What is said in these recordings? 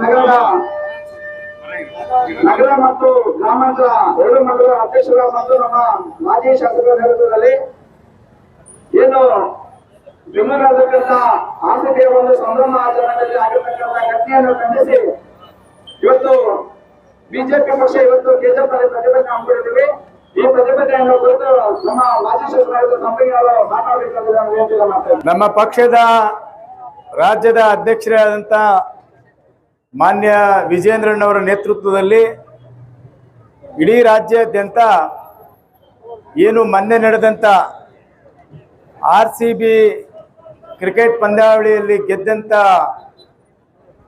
ನಗರದ ನಗರ. ಮತ್ತು ಗ್ರಾಮಾಂತರ, ಎರಡು ಮಂಡಲ ಅಧ್ಯಕ್ಷರ ಮತ್ತು ನಮ್ಮ ಮಾಜಿ ಶಾಸಕರ ನೇತೃತ್ವದಲ್ಲಿ ಏನು ಬೆಂಗಳೂರಿನಲ್ಲಿರ್ತಕ್ಕಂಥ ಆಸಕ್ತಿಯ ಒಂದು ಸಂಭ್ರಮ ಆಚರಣೆಯಲ್ಲಿ ಆಗಿರ್ತಕ್ಕಂಥ ಘಟನೆಯನ್ನು ಖಂಡಿಸಿ ಇವತ್ತು ಬಿಜೆಪಿ ಪಕ್ಷ ಇವತ್ತು ಕೆಜೆಪಿ ಪ್ರತಿಭಟನೆ ಹಮ್ಮಿಕೊಂಡಿದ್ದೀವಿ. ಈ ಪ್ರತಿಭಟನೆಯನ್ನು ಕುರಿತು ನಮ್ಮ ಮಾಜಿ ಮಾತನಾಡಬೇಕಾಗಿದೆ ಅಂತ ವಿನಂತಿಯನ್ನು ನಮ್ಮ ಪಕ್ಷದ ರಾಜ್ಯದ ಅಧ್ಯಕ್ಷರಾದಂಥ ಮಾನ್ಯ ವಿಜೇಂದ್ರಣ್ಣವರ ನೇತೃತ್ವದಲ್ಲಿ ಇಡೀ ರಾಜ್ಯಾದ್ಯಂತ ಏನು ಮೊನ್ನೆ ನಡೆದಂಥ ಆರ್ ಕ್ರಿಕೆಟ್ ಪಂದ್ಯಾವಳಿಯಲ್ಲಿ ಗೆದ್ದಂಥ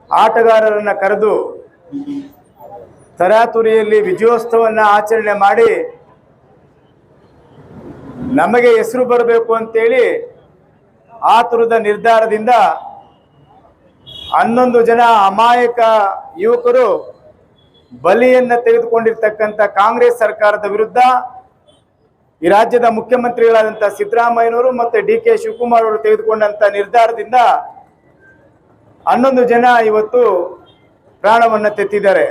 ಆಟಗಾರರನ್ನು ಕರೆದು ತರಾತುರಿಯಲ್ಲಿ ವಿಜಯೋತ್ಸವವನ್ನು ಆಚರಣೆ ಮಾಡಿ ನಮಗೆ ಹೆಸರು ಬರಬೇಕು ಅಂತೇಳಿ ಆತುರದ ನಿರ್ಧಾರದಿಂದ ಹನ್ನೊಂದು ಜನ ಅಮಾಯಕ ಯುವಕರು ಬಲಿಯನ್ನ ತೆಗೆದುಕೊಂಡಿರ್ತಕ್ಕಂಥ ಕಾಂಗ್ರೆಸ್ ಸರ್ಕಾರದ ವಿರುದ್ಧ ಈ ರಾಜ್ಯದ ಮುಖ್ಯಮಂತ್ರಿಗಳಾದಂಥ ಸಿದ್ದರಾಮಯ್ಯನವರು ಮತ್ತು ಡಿ ಕೆ ಶಿವಕುಮಾರ್ ಅವರು ತೆಗೆದುಕೊಂಡಂಥ ನಿರ್ಧಾರದಿಂದ ಹನ್ನೊಂದು ಜನ ಇವತ್ತು ಪ್ರಾಣವನ್ನು ತೆತ್ತಿದ್ದಾರೆ.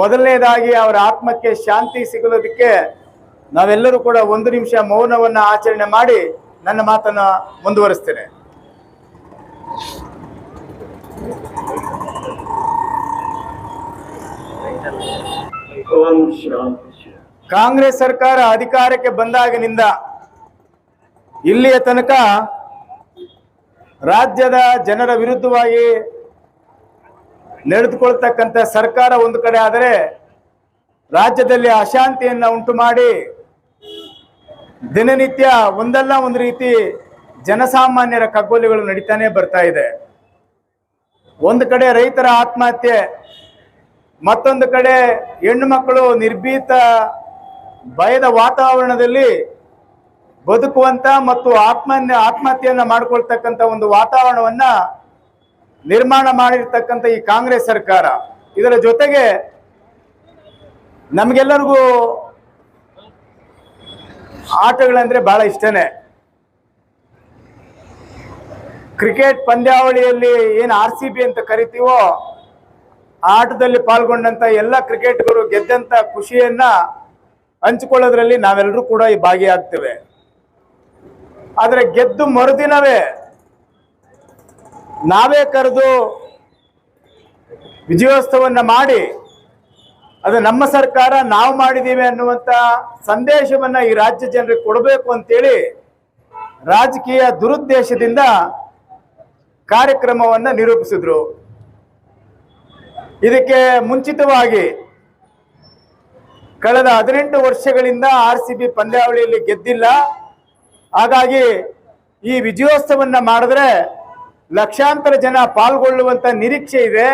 ಮೊದಲನೇದಾಗಿ ಅವರ ಆತ್ಮಕ್ಕೆ ಶಾಂತಿ ಸಿಗಲೋದಕ್ಕೆ ನಾವೆಲ್ಲರೂ ಕೂಡ ಒಂದು ನಿಮಿಷ ಮೌನವನ್ನು ಆಚರಣೆ ಮಾಡಿ ನನ್ನ ಮಾತನ್ನು ಮುಂದುವರಿಸ್ತೇನೆ. ಕಾಂಗ್ರೆಸ್ ಸರ್ಕಾರ ಅಧಿಕಾರಕ್ಕೆ ಬಂದಾಗಿನಿಂದ ಇಲ್ಲಿಯ ತನಕ ರಾಜ್ಯದ ಜನರ ವಿರುದ್ಧವಾಗಿ ನಡೆದುಕೊಳ್ತಕ್ಕಂಥ ಸರ್ಕಾರ ಒಂದು ಕಡೆ ಆದರೆ ರಾಜ್ಯದಲ್ಲಿ ಅಶಾಂತಿಯನ್ನು ಉಂಟು ಮಾಡಿ ದಿನನಿತ್ಯ ಒಂದಲ್ಲ ಒಂದು ರೀತಿ ಜನಸಾಮಾನ್ಯರ ಕಗ್ಗೊಲೆಗಳು ನಡೀತಾನೆ ಬರ್ತಾ ಇದೆ. ಒಂದು ಕಡೆ ರೈತರ ಆತ್ಮಹತ್ಯೆ, ಮತ್ತೊಂದು ಕಡೆ ಹೆಣ್ಣು ಮಕ್ಕಳು ನಿರ್ಭೀತ ಭಯದ ವಾತಾವರಣದಲ್ಲಿ ಬದುಕುವಂತ ಮತ್ತು ಆತ್ಮ ಆತ್ಮಹತ್ಯೆಯನ್ನು ಮಾಡ್ಕೊಳ್ತಕ್ಕಂಥ ಒಂದು ವಾತಾವರಣವನ್ನ ನಿರ್ಮಾಣ ಮಾಡಿರ್ತಕ್ಕಂಥ ಈ ಕಾಂಗ್ರೆಸ್ ಸರ್ಕಾರ. ಇದರ ಜೊತೆಗೆ ನಮಗೆಲ್ಲರಿಗೂ ಆಟಗಳಂದ್ರೆ ಬಹಳ ಇಷ್ಟನೇ. ಕ್ರಿಕೆಟ್ ಪಂದ್ಯಾವಳಿಯಲ್ಲಿ ಏನು ಆರ್ ಸಿ ಬಿ ಅಂತ ಕರಿತೀವೋ, ಆಟದಲ್ಲಿ ಪಾಲ್ಗೊಂಡಂತ ಎಲ್ಲ ಕ್ರಿಕೆಟ್ಗರು ಗೆದ್ದಂತ ಖುಷಿಯನ್ನ ಹಂಚಿಕೊಳ್ಳೋದ್ರಲ್ಲಿ ನಾವೆಲ್ಲರೂ ಕೂಡ ಈ ಭಾಗಿಯಾಗ್ತೇವೆ. ಆದರೆ ಗೆದ್ದು ಮರುದಿನವೇ ನಾವೇ ಕರೆದು ವಿಜಯೋತ್ಸವವನ್ನು ಮಾಡಿ, ಅದು ನಮ್ಮ ಸರ್ಕಾರ ನಾವು ಮಾಡಿದ್ದೀವಿ ಅನ್ನುವಂಥ ಸಂದೇಶವನ್ನ ಈ ರಾಜ್ಯ ಜನರಿಗೆ ಕೊಡಬೇಕು ಅಂತೇಳಿ ರಾಜಕೀಯ ದುರುದ್ದೇಶದಿಂದ ಕಾರ್ಯಕ್ರಮವನ್ನ ನಿರೂಪಿಸಿದ್ರು. ಇದಕ್ಕೆ ಮುಂಚಿತವಾಗಿ ಕಳೆದ ಹದಿನೆಂಟು ವರ್ಷಗಳಿಂದ ಆರ್ ಸಿ ಬಿ ಪಂದ್ಯಾವಳಿಯಲ್ಲಿ ಗೆದ್ದಿಲ್ಲ. ಹಾಗಾಗಿ ಈ ವಿಜಯೋತ್ಸವನ್ನ ಮಾಡಿದ್ರೆ ಲಕ್ಷಾಂತರ ಜನ ಪಾಲ್ಗೊಳ್ಳುವಂತ ನಿರೀಕ್ಷೆ ಇದೆ.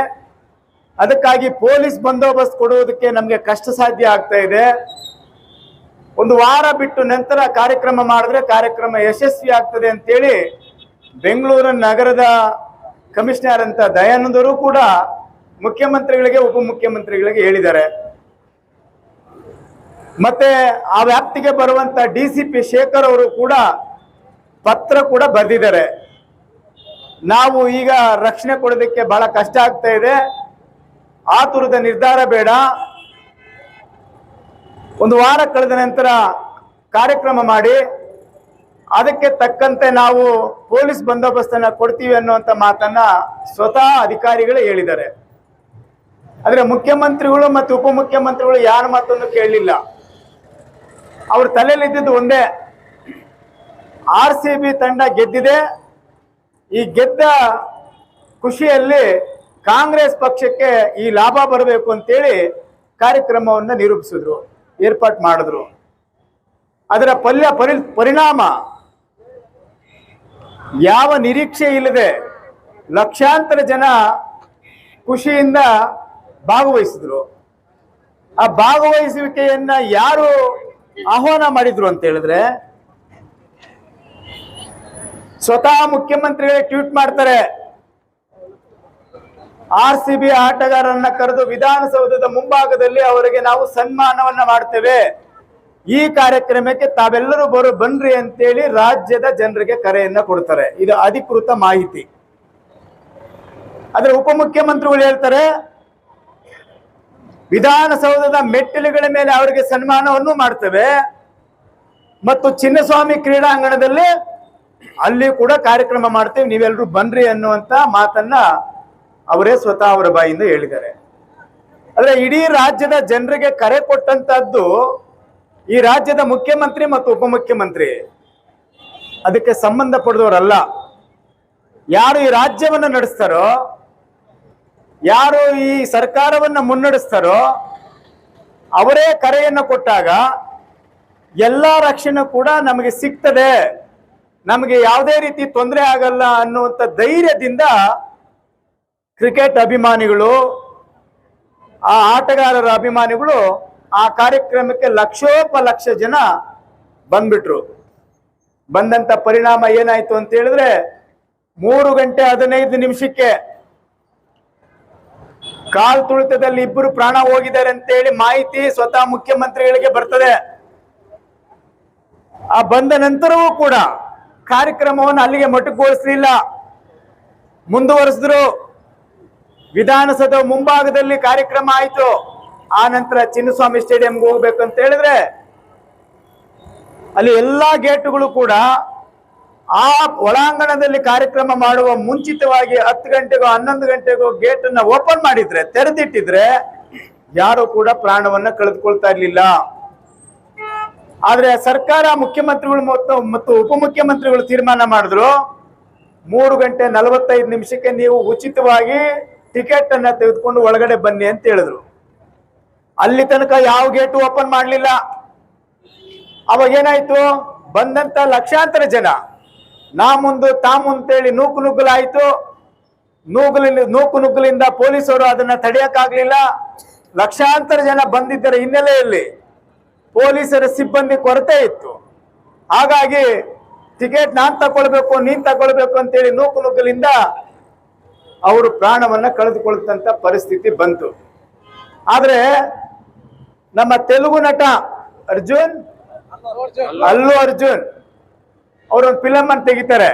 ಅದಕ್ಕಾಗಿ ಪೊಲೀಸ್ ಬಂದೋಬಸ್ತ್ ಕೊಡುವುದಕ್ಕೆ ನಮಗೆ ಕಷ್ಟ ಸಾಧ್ಯ ಆಗ್ತಾ ಇದೆ. ಒಂದು ವಾರ ಬಿಟ್ಟು ನಂತರ ಕಾರ್ಯಕ್ರಮ ಮಾಡಿದ್ರೆ ಕಾರ್ಯಕ್ರಮ ಯಶಸ್ವಿ ಆಗ್ತದೆ ಅಂತೇಳಿ ಬೆಂಗಳೂರು ನಗರದ ಕಮಿಷನರ್ ಅಂತ ದಯಾನಂದರು ಕೂಡ ಮುಖ್ಯಮಂತ್ರಿಗಳಿಗೆ, ಉಪಮುಖ್ಯಮಂತ್ರಿಗಳಿಗೆ ಹೇಳಿದ್ದಾರೆ. ಮತ್ತೆ ಆ ವ್ಯಾಪ್ತಿಗೆ ಬರುವಂತ ಡಿ ಸಿ ಪಿ ಶೇಖರ್ ಅವರು ಕೂಡ ಪತ್ರ ಕೂಡ ಬರೆದಿದ್ದಾರೆ. ನಾವು ಈಗ ರಕ್ಷಣೆ ಕೊಡೋದಕ್ಕೆ ಬಹಳ ಕಷ್ಟ ಆಗ್ತಾ ಇದೆ. ಆತುರದ ನಿರ್ಧಾರ ಬೇಡ. ಒಂದು ವಾರ ಕಳೆದ ನಂತರ ಕಾರ್ಯಕ್ರಮ ಮಾಡಿ ಅದಕ್ಕೆ ತಕ್ಕಂತೆ ನಾವು ಪೊಲೀಸ್ ಬಂದೋಬಸ್ತನ್ನ ಕೊಡ್ತೀವಿ ಅನ್ನುವಂಥ ಮಾತನ್ನ ಸ್ವತಃ ಅಧಿಕಾರಿಗಳೇ ಹೇಳಿದ್ದಾರೆ. ಆದರೆ ಮುಖ್ಯಮಂತ್ರಿಗಳು ಮತ್ತು ಉಪಮುಖ್ಯಮಂತ್ರಿಗಳು ಯಾರ ಮಾತನ್ನು ಕೇಳಲಿಲ್ಲ. ಅವ್ರ ಇದ್ದಿದ್ದು ಒಂದೇ, ಆರ್ ತಂಡ ಗೆದ್ದಿದೆ. ಈ ಗೆದ್ದ ಖುಷಿಯಲ್ಲಿ ಕಾಂಗ್ರೆಸ್ ಪಕ್ಷಕ್ಕೆ ಈ ಲಾಭ ಬರಬೇಕು ಅಂತೇಳಿ ಕಾರ್ಯಕ್ರಮವನ್ನು ನಿರೂಪಿಸಿದ್ರು, ಏರ್ಪಾಟ್ ಮಾಡಿದ್ರು. ಅದರ ಪಲ್ಯ, ಪರಿ, ಪರಿಣಾಮ ಯಾವ ನಿರೀಕ್ಷೆ ಇಲ್ಲದೆ ಲಕ್ಷಾಂತರ ಜನ ಖುಷಿಯಿಂದ ಭಾಗವಹಿಸಿದ್ರು. ಆ ಭಾಗವಹಿಸುವಿಕೆಯನ್ನ ಯಾರು ಆಹ್ವಾನ ಮಾಡಿದ್ರು ಅಂತ ಹೇಳಿದ್ರೆ, ಸ್ವತಃ ಮುಖ್ಯಮಂತ್ರಿಗಳೇ ಟ್ವೀಟ್ ಮಾಡ್ತಾರೆ. ಆರ್ ಸಿ ಬಿ ಆಟಗಾರರನ್ನ ಕರೆದು ವಿಧಾನಸೌಧದ ಮುಂಭಾಗದಲ್ಲಿ ಅವರಿಗೆ ನಾವು ಸನ್ಮಾನವನ್ನ ಮಾಡ್ತೇವೆ. ಈ ಕಾರ್ಯಕ್ರಮಕ್ಕೆ ತಾವೆಲ್ಲರೂ ಬರೋ ಬನ್ರಿ ಅಂತೇಳಿ ರಾಜ್ಯದ ಜನರಿಗೆ ಕರೆಯನ್ನ ಕೊಡ್ತಾರೆ. ಇದು ಅಧಿಕೃತ ಮಾಹಿತಿ. ಆದ್ರೆ ಉಪಮುಖ್ಯಮಂತ್ರಿಗಳು ಹೇಳ್ತಾರೆ, ವಿಧಾನಸೌಧದ ಮೆಟ್ಟಿಲುಗಳ ಮೇಲೆ ಅವರಿಗೆ ಸನ್ಮಾನವನ್ನು ಮಾಡ್ತೇವೆ ಮತ್ತು ಚಿನ್ನಸ್ವಾಮಿ ಕ್ರೀಡಾಂಗಣದಲ್ಲಿ ಅಲ್ಲಿ ಕೂಡ ಕಾರ್ಯಕ್ರಮ ಮಾಡ್ತೇವೆ ನೀವೆಲ್ಲರೂ ಬನ್ರಿ ಅನ್ನುವಂತ ಮಾತನ್ನ ಅವರೇ ಸ್ವತಃ ಅವರ ಬಾಯಿಂದ ಹೇಳಿದ್ದಾರೆ. ಅಂದ್ರೆ ಇಡೀ ರಾಜ್ಯದ ಜನರಿಗೆ ಕರೆ ಕೊಟ್ಟಂತದ್ದು ಈ ರಾಜ್ಯದ ಮುಖ್ಯಮಂತ್ರಿ ಮತ್ತು ಉಪಮುಖ್ಯಮಂತ್ರಿ. ಅದಕ್ಕೆ ಸಂಬಂಧಪಟ್ಟದವರಲ್ಲ ಯಾರು ಈ ರಾಜ್ಯವನ್ನು ನಡೆಸ್ತಾರೋ, ಯಾರು ಈ ಸರ್ಕಾರವನ್ನು ಮುನ್ನಡೆಸ್ತಾರೋ, ಅವರೇ ಕರೆಯನ್ನು ಕೊಟ್ಟಾಗ ಎಲ್ಲ ರಕ್ಷಣೆ ಕೂಡ ನಮಗೆ ಸಿಗ್ತದೆ. ನಮಗೆ ಯಾವುದೇ ರೀತಿ ತೊಂದರೆ ಆಗಲ್ಲ ಅನ್ನುವಂಥ ಧೈರ್ಯದಿಂದ ಕ್ರಿಕೆಟ್ ಅಭಿಮಾನಿಗಳು, ಆ ಆಟಗಾರರ ಅಭಿಮಾನಿಗಳು ಆ ಕಾರ್ಯಕ್ರಮಕ್ಕೆ ಲಕ್ಷೋಪಲಕ್ಷ ಜನ ಬಂದ್ಬಿಟ್ರು. ಬಂದಂತ ಪರಿಣಾಮ ಏನಾಯ್ತು ಅಂತ ಹೇಳಿದ್ರೆ ಮೂರು ಗಂಟೆ ಹದಿನೈದು ನಿಮಿಷಕ್ಕೆ ಕಾಲ್ ತುಳಿತದಲ್ಲಿ ಇಬ್ಬರು ಪ್ರಾಣ ಹೋಗಿದ್ದಾರೆ ಅಂತೇಳಿ ಮಾಹಿತಿ ಸ್ವತಃ ಮುಖ್ಯಮಂತ್ರಿಗಳಿಗೆ ಬರ್ತದೆ. ಆ ಬಂದ ನಂತರವೂ ಕೂಡ ಕಾರ್ಯಕ್ರಮವನ್ನು ಅಲ್ಲಿಗೆ ಮೊಟಕುಗೊಳಿಸಲಿಲ್ಲ. ಮುಂದುವರೆಸಿದ್ರು. ವಿಧಾನಸೌಧ ಮುಂಭಾಗದಲ್ಲಿ ಕಾರ್ಯಕ್ರಮ ಆಯ್ತು. ಆ ನಂತರ ಚಿನ್ನಸ್ವಾಮಿ ಸ್ಟೇಡಿಯಂಗೆ ಹೋಗ್ಬೇಕು ಅಂತ ಹೇಳಿದ್ರೆ ಅಲ್ಲಿ ಎಲ್ಲಾ ಗೇಟುಗಳು ಕೂಡ ಆ ಒಳಾಂಗಣದಲ್ಲಿ ಕಾರ್ಯಕ್ರಮ ಮಾಡುವ ಮುಂಚಿತವಾಗಿ ಹತ್ತು ಗಂಟೆಗೋ ಹನ್ನೊಂದು ಗಂಟೆಗೋ ಗೇಟ್ ಅನ್ನ ಓಪನ್ ಮಾಡಿದ್ರೆ, ತೆರೆದಿಟ್ಟಿದ್ರೆ ಯಾರು ಕೂಡ ಪ್ರಾಣವನ್ನ ಕಳೆದುಕೊಳ್ತಾ ಇರ್ಲಿಲ್ಲ. ಆದ್ರೆ ಸರ್ಕಾರ ಮುಖ್ಯಮಂತ್ರಿಗಳು ಮತ್ತು ಮತ್ತು ಉಪಮುಖ್ಯಮಂತ್ರಿಗಳು ತೀರ್ಮಾನ ಮಾಡಿದ್ರು, ಮೂರು ಗಂಟೆ ನಲವತ್ತೈದು ನಿಮಿಷಕ್ಕೆ ನೀವು ಉಚಿತವಾಗಿ ಟಿಕೆಟ್ ಅನ್ನ ತೆಗೆದುಕೊಂಡು ಒಳಗಡೆ ಬನ್ನಿ ಅಂತ ಹೇಳಿದ್ರು. ಅಲ್ಲಿ ತನಕ ಯಾವ ಗೇಟು ಓಪನ್ ಮಾಡಲಿಲ್ಲ. ಅವಾಗ ಏನಾಯ್ತು? ಬಂದಂತ ಲಕ್ಷಾಂತರ ಜನ. ನಾ ಮುಂದು, ತಾ ಮುಂತೇಳಿ ನೂಕು ನುಗ್ಗಲಾಯ್ತು. ನೂಗಲಿಂದ, ನೂಕು ನುಗ್ಗಲಿಂದ ಪೊಲೀಸರು ಅದನ್ನ ತಡೆಯಕ್ಕಾಗ್ಲಿಲ್ಲ. ಲಕ್ಷಾಂತರ ಜನ ಬಂದಿದ್ದರ ಹಿನ್ನೆಲೆಯಲ್ಲಿ. ಪೊಲೀಸರ ಸಿಬ್ಬಂದಿ ಕೊರತೆ ಇತ್ತು. ಹಾಗಾಗಿ ಟಿಕೆಟ್ ನಾನ್ ತಗೊಳ್ಬೇಕು, ನೀನ್ ತಗೊಳ್ಬೇಕು ಅಂತೇಳಿ ನೂಕು ನುಗ್ಗಲಿಂದ ಅವರು ಪ್ರಾಣವನ್ನ ಕಳೆದುಕೊಳ್ಳುತ್ತಂತ ಪರಿಸ್ಥಿತಿ ಬಂತು. ಆದ್ರೆ ನಮ್ಮ ತೆಲುಗು ನಟ ಅರ್ಜುನ್, ಅಲ್ಲು ಅರ್ಜುನ್, ಅವ್ರೊಂದು ಫಿಲಮ್ ಅಂತ ತೆಗಿತಾರೆ.